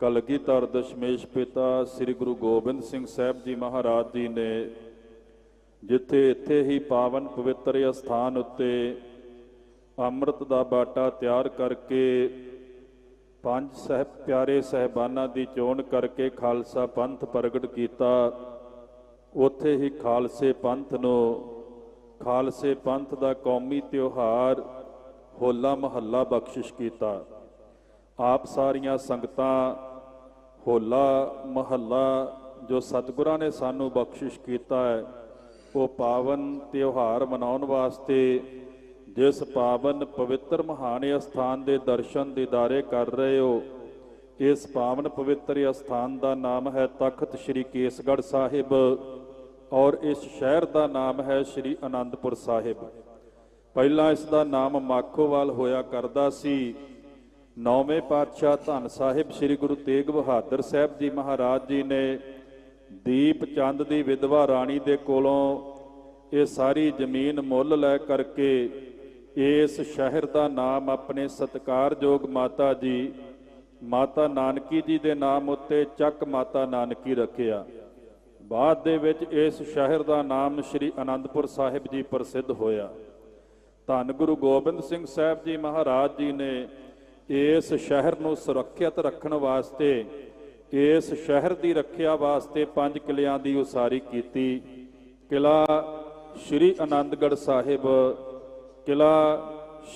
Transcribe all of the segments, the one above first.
ਕਲਗੀਧਰ ਦਸ਼ਮੇਸ਼ ਪਿਤਾ ਸ੍ਰੀ ਗੁਰੂ ਗੋਬਿੰਦ ਸਿੰਘ ਸਾਹਿਬ ਜੀ ਮਹਾਰਾਜ ਜੀ ਨੇ ਜਿੱਥੇ ਇੱਥੇ ਹੀ ਪਾਵਨ ਪਵਿੱਤਰ ਅਸਥਾਨ ਉੱਤੇ ਅੰਮ੍ਰਿਤ ਦਾ ਬਾਟਾ ਤਿਆਰ ਕਰਕੇ ਪੰਜ ਸਹਿਬ ਪਿਆਰੇ ਸਹਿਬਾਨਾਂ ਦੀ ਚੋਣ ਕਰਕੇ ਖਾਲਸਾ ਪੰਥ ਪ੍ਰਗਟ ਕੀਤਾ, ਉੱਥੇ ਹੀ ਖਾਲਸੇ ਪੰਥ ਨੂੰ ਖਾਲਸੇ ਪੰਥ ਦਾ ਕੌਮੀ ਤਿਉਹਾਰ ਹੋਲਾ ਮਹੱਲਾ ਬਖਸ਼ਿਸ਼ ਕੀਤਾ। ਆਪ ਸਾਰੀਆਂ ਸੰਗਤਾਂ, ਹੋਲਾ, ਮਹੱਲਾ, ਜੋ ਸਤਿਗੁਰਾਂ ਨੇ ਸਾਨੂੰ ਬਖਸ਼ਿਸ਼ ਕੀਤਾ ਹੈ, ਉਹ ਪਾਵਨ ਤਿਉਹਾਰ ਮਨਾਉਣ ਵਾਸਤੇ ਜਿਸ ਪਾਵਨ ਪਵਿੱਤਰ ਮਹਾਨ ਅਸਥਾਨ ਦੇ ਦਰਸ਼ਨ ਦੀਦਾਰੇ ਕਰ ਰਹੇ ਹੋ, ਇਸ ਪਾਵਨ ਪਵਿੱਤਰ ਅਸਥਾਨ ਦਾ ਨਾਮ ਹੈ ਤਖਤ ਸ੍ਰੀ ਕੇਸਗੜ੍ਹ ਸਾਹਿਬ ਔਰ ਇਸ ਸ਼ਹਿਰ ਦਾ ਨਾਮ ਹੈ ਸ੍ਰੀ ਅਨੰਦਪੁਰ ਸਾਹਿਬ। ਪਹਿਲਾਂ ਇਸ ਦਾ ਨਾਮ ਮਾਖੋਵਾਲ ਹੋਇਆ ਕਰਦਾ ਸੀ। ਨੌਵੇਂ ਪਾਤਸ਼ਾਹ ਧੰਨ ਸਾਹਿਬ ਸ੍ਰੀ ਗੁਰੂ ਤੇਗ ਬਹਾਦਰ ਸਾਹਿਬ ਜੀ ਮਹਾਰਾਜ ਜੀ ਨੇ ਦੀਪ ਚੰਦ ਦੀ ਵਿਧਵਾ ਰਾਣੀ ਦੇ ਕੋਲੋਂ ਇਹ ਸਾਰੀ ਜ਼ਮੀਨ ਮੁੱਲ ਲੈ ਕਰਕੇ ਇਸ ਸ਼ਹਿਰ ਦਾ ਨਾਮ ਆਪਣੇ ਸਤਿਕਾਰਯੋਗ ਮਾਤਾ ਜੀ, ਮਾਤਾ ਨਾਨਕੀ ਜੀ ਦੇ ਨਾਮ ਉੱਤੇ ਚੱਕ ਮਾਤਾ ਨਾਨਕੀ ਰੱਖਿਆ। ਬਾਅਦ ਦੇ ਵਿੱਚ ਇਸ ਸ਼ਹਿਰ ਦਾ ਨਾਮ ਸ੍ਰੀ ਅਨੰਦਪੁਰ ਸਾਹਿਬ ਜੀ ਪ੍ਰਸਿੱਧ ਹੋਇਆ। ਧੰਨ ਗੁਰੂ ਗੋਬਿੰਦ ਸਿੰਘ ਸਾਹਿਬ ਜੀ ਮਹਾਰਾਜ ਜੀ ਨੇ ਇਸ ਸ਼ਹਿਰ ਨੂੰ ਸੁਰੱਖਿਅਤ ਰੱਖਣ ਵਾਸਤੇ, ਇਸ ਸ਼ਹਿਰ ਦੀ ਰੱਖਿਆ ਵਾਸਤੇ ਪੰਜ ਕਿਲਿਆਂ ਦੀ ਉਸਾਰੀ ਕੀਤੀ। ਕਿਲਾ ਸ੍ਰੀ ਆਨੰਦਗੜ੍ਹ ਸਾਹਿਬ, ਕਿਲਾ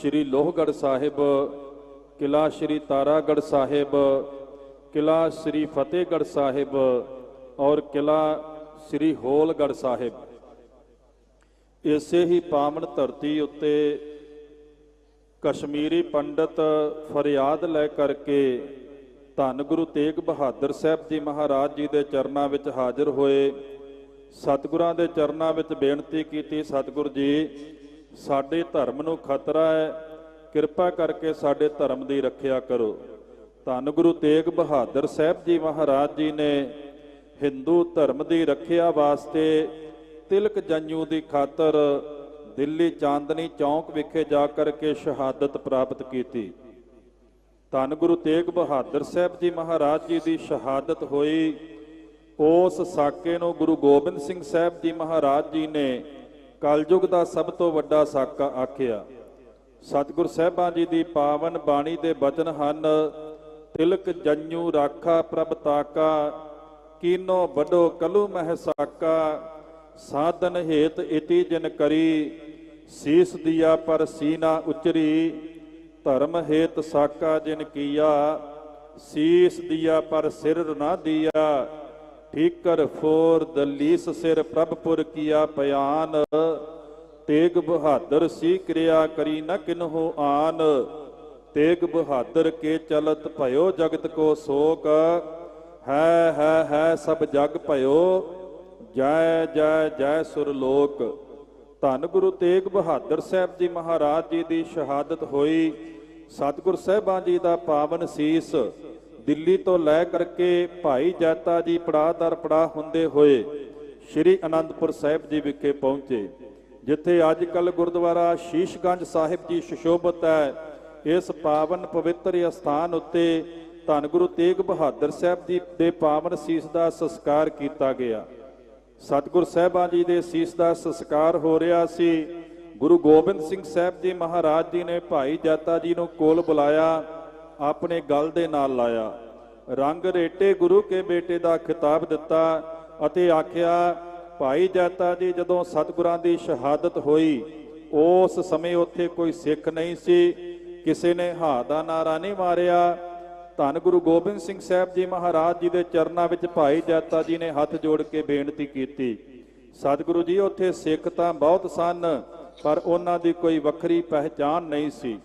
ਸ੍ਰੀ ਲੋਹਗੜ੍ਹ ਸਾਹਿਬ, ਕਿਲਾ ਸ੍ਰੀ ਤਾਰਾਗੜ੍ਹ ਸਾਹਿਬ, ਕਿਲਾ ਸ੍ਰੀ ਫਤਿਹਗੜ੍ਹ ਸਾਹਿਬ ਔਰ ਕਿਲਾ ਸ੍ਰੀ ਹੋਲਗੜ੍ਹ ਸਾਹਿਬ। ਇਸੇ ਹੀ ਪਾਵਨ ਧਰਤੀ ਉੱਤੇ ਕਸ਼ਮੀਰੀ ਪੰਡਤ ਫਰਿਆਦ ਲੈ ਕਰਕੇ ਧੰਨ ਗੁਰੂ ਤੇਗ ਬਹਾਦਰ ਸਾਹਿਬ ਜੀ ਮਹਾਰਾਜ ਜੀ ਦੇ ਚਰਨਾਂ ਵਿੱਚ ਹਾਜ਼ਰ ਹੋਏ। ਸਤਿਗੁਰਾਂ ਦੇ ਚਰਨਾਂ ਵਿੱਚ ਬੇਨਤੀ ਕੀਤੀ, ਸਤਿਗੁਰ ਜੀ, ਸਾਡੇ ਧਰਮ ਨੂੰ ਖਤਰਾ ਹੈ। ਕਿਰਪਾ ਕਰਕੇ ਸਾਡੇ ਧਰਮ ਦੀ ਰੱਖਿਆ ਕਰੋ। ਧੰਨ ਗੁਰੂ ਤੇਗ ਬਹਾਦਰ ਸਾਹਿਬ ਜੀ ਮਹਾਰਾਜ ਜੀ ਨੇ ਹਿੰਦੂ ਧਰਮ ਦੀ ਰੱਖਿਆ ਵਾਸਤੇ ਤਿਲਕ ਜੰਜੂ ਦੀ ਖਾਤਰ ਦਿੱਲੀ ਚਾਂਦਨੀ ਚੌਂਕ ਵਿਖੇ ਜਾ ਕਰਕੇ ਸ਼ਹਾਦਤ ਪ੍ਰਾਪਤ ਕੀਤੀ। ਧੰਨ ਗੁਰੂ ਤੇਗ ਬਹਾਦਰ ਸਾਹਿਬ ਜੀ ਮਹਾਰਾਜ ਜੀ ਦੀ ਸ਼ਹਾਦਤ ਹੋਈ। ਉਸ ਸਾਕੇ ਨੂੰ ਗੁਰੂ ਗੋਬਿੰਦ ਸਿੰਘ ਸਾਹਿਬ ਜੀ ਮਹਾਰਾਜ ਜੀ ਨੇ ਕਲਯੁਗ ਦਾ ਸਭ ਤੋਂ ਵੱਡਾ ਸਾਕਾ ਆਖਿਆ। ਸਤਿਗੁਰ ਸਾਹਿਬਾਂ ਜੀ ਦੀ ਪਾਵਨ ਬਾਣੀ ਦੇ ਬਚਨ ਹਨ, ਤਿਲਕ ਜੰਜੂ ਰਾਖਾ ਪ੍ਰਭ ਤਾਕਾ, ਕੀਨੋ ਵੱਡੋ ਕਲੂ ਮਹਿ ਸਾਕਾ, ਸਾਧਨ ਹੇਤ ਇਤੀ ਜਨ ਕਰੀ ਸੀਸ ਦਿਆ ਪਰ ਸੀਨਾ ਉਚਰੀ, ਧਰਮ ਹੇਤ ਸਾਕਾ ਜਿਨ ਕੀਆ, ਸੀਸ ਦਿਆ ਪਰ ਸਿਰ ਨਾ ਦਿਆ, ਠੀਕਰ ਫੋਰ ਦਲੀਸ ਸਿਰ ਪ੍ਰਭਪੁਰ ਕੀਆ ਬਿਆਨ ਤੇਗ ਬਹਾਦਰ ਸੀ ਕਿਰਿਆ ਕਰੀ ਨ ਕਿਨਹੂ ਆਨ, ਤੇਗ ਬਹਾਦਰ ਕੇ ਚਲਤ ਭਇਓ ਜਗਤ ਕੋ ਸੋਕ, ਹੈ ਹੈ ਹੈ ਸਭ ਜਗ ਭਇਓ, ਜੈ ਜੈ ਜੈ ਸੁਰ ਲੋਕ। ਧੰਨ ਗੁਰੂ ਤੇਗ ਬਹਾਦਰ ਸਾਹਿਬ ਜੀ ਮਹਾਰਾਜ ਜੀ ਦੀ ਸ਼ਹਾਦਤ ਹੋਈ। ਸਤਿਗੁਰ ਸਾਹਿਬਾਂ ਜੀ ਦਾ ਪਾਵਨ ਸੀਸ ਦਿੱਲੀ ਤੋਂ ਲੈ ਕਰਕੇ ਭਾਈ ਜਾਤਾ ਜੀ ਪੜਾਅ ਦਰ ਪੜਾਅ ਹੁੰਦੇ ਹੋਏ ਸ੍ਰੀ ਅਨੰਦਪੁਰ ਸਾਹਿਬ ਜੀ ਵਿਖੇ ਪਹੁੰਚੇ, ਜਿੱਥੇ ਅੱਜ ਕੱਲ ਗੁਰਦੁਆਰਾ ਸ਼ੀਸ਼ਗੰਜ ਸਾਹਿਬ ਜੀ ਸ਼ਸ਼ੋਭਤ ਹੈ। ਇਸ ਪਾਵਨ ਪਵਿੱਤਰ ਅਸਥਾਨ ਉੱਤੇ ਧੰਨ ਗੁਰੂ ਤੇਗ ਬਹਾਦਰ ਸਾਹਿਬ ਜੀ ਦੇ ਪਾਵਨ ਸੀਸ ਦਾ ਸੰਸਕਾਰ ਕੀਤਾ ਗਿਆ। ਸਤਿਗੁਰ ਸਾਹਿਬਾਂ ਜੀ ਦੇ ਸੀਸ ਦਾ ਸੰਸਕਾਰ ਹੋ ਰਿਹਾ ਸੀ। ਗੁਰੂ ਗੋਬਿੰਦ ਸਿੰਘ ਸਾਹਿਬ ਜੀ ਮਹਾਰਾਜ ਜੀ ਨੇ ਭਾਈ ਜਾਤਾ ਜੀ ਨੂੰ ਕੋਲ ਬੁਲਾਇਆ, ਆਪਣੇ ਗਲ ਦੇ ਨਾਲ ਲਾਇਆ। ਰੰਗ ਰੇਟੇ ਗੁਰੂ ਕੇ ਬੇਟੇ ਦਾ ਖਿਤਾਬ ਦਿੱਤਾ ਅਤੇ ਆਖਿਆ, ਭਾਈ ਜਾਤਾ ਜੀ ਜਦੋਂ ਸਤਿਗੁਰਾਂ ਦੀ ਸ਼ਹਾਦਤ ਹੋਈ, ਉਸ ਸਮੇਂ ਉੱਥੇ ਕੋਈ ਸਿੱਖ ਨਹੀਂ ਸੀ। ਕਿਸੇ ਨੇ ਹਾ ਦਾ ਨਾਰਾ ਨਹੀਂ ਮਾਰਿਆ ਧੰਨ ਗੁਰੂ ਗੋਬਿੰਦ ਸਿੰਘ ਸਾਹਿਬ ਜੀ ਮਹਾਰਾਜ ਜੀ ਦੇ ਚਰਨਾਂ ਵਿੱਚ ਭਾਈ ਜੈਤਾ ਜੀ ਨੇ ਹੱਥ ਜੋੜ ਕੇ ਬੇਨਤੀ ਕੀਤੀ। ਸਤਿਗੁਰੂ ਜੀ, ਉੱਥੇ ਸਿੱਖ ਤਾਂ ਬਹੁਤ ਸਨ, ਪਰ ਉਹਨਾਂ ਦੀ ਕੋਈ ਵੱਖਰੀ ਪਹਿਚਾਨ ਨਹੀਂ ਸੀ।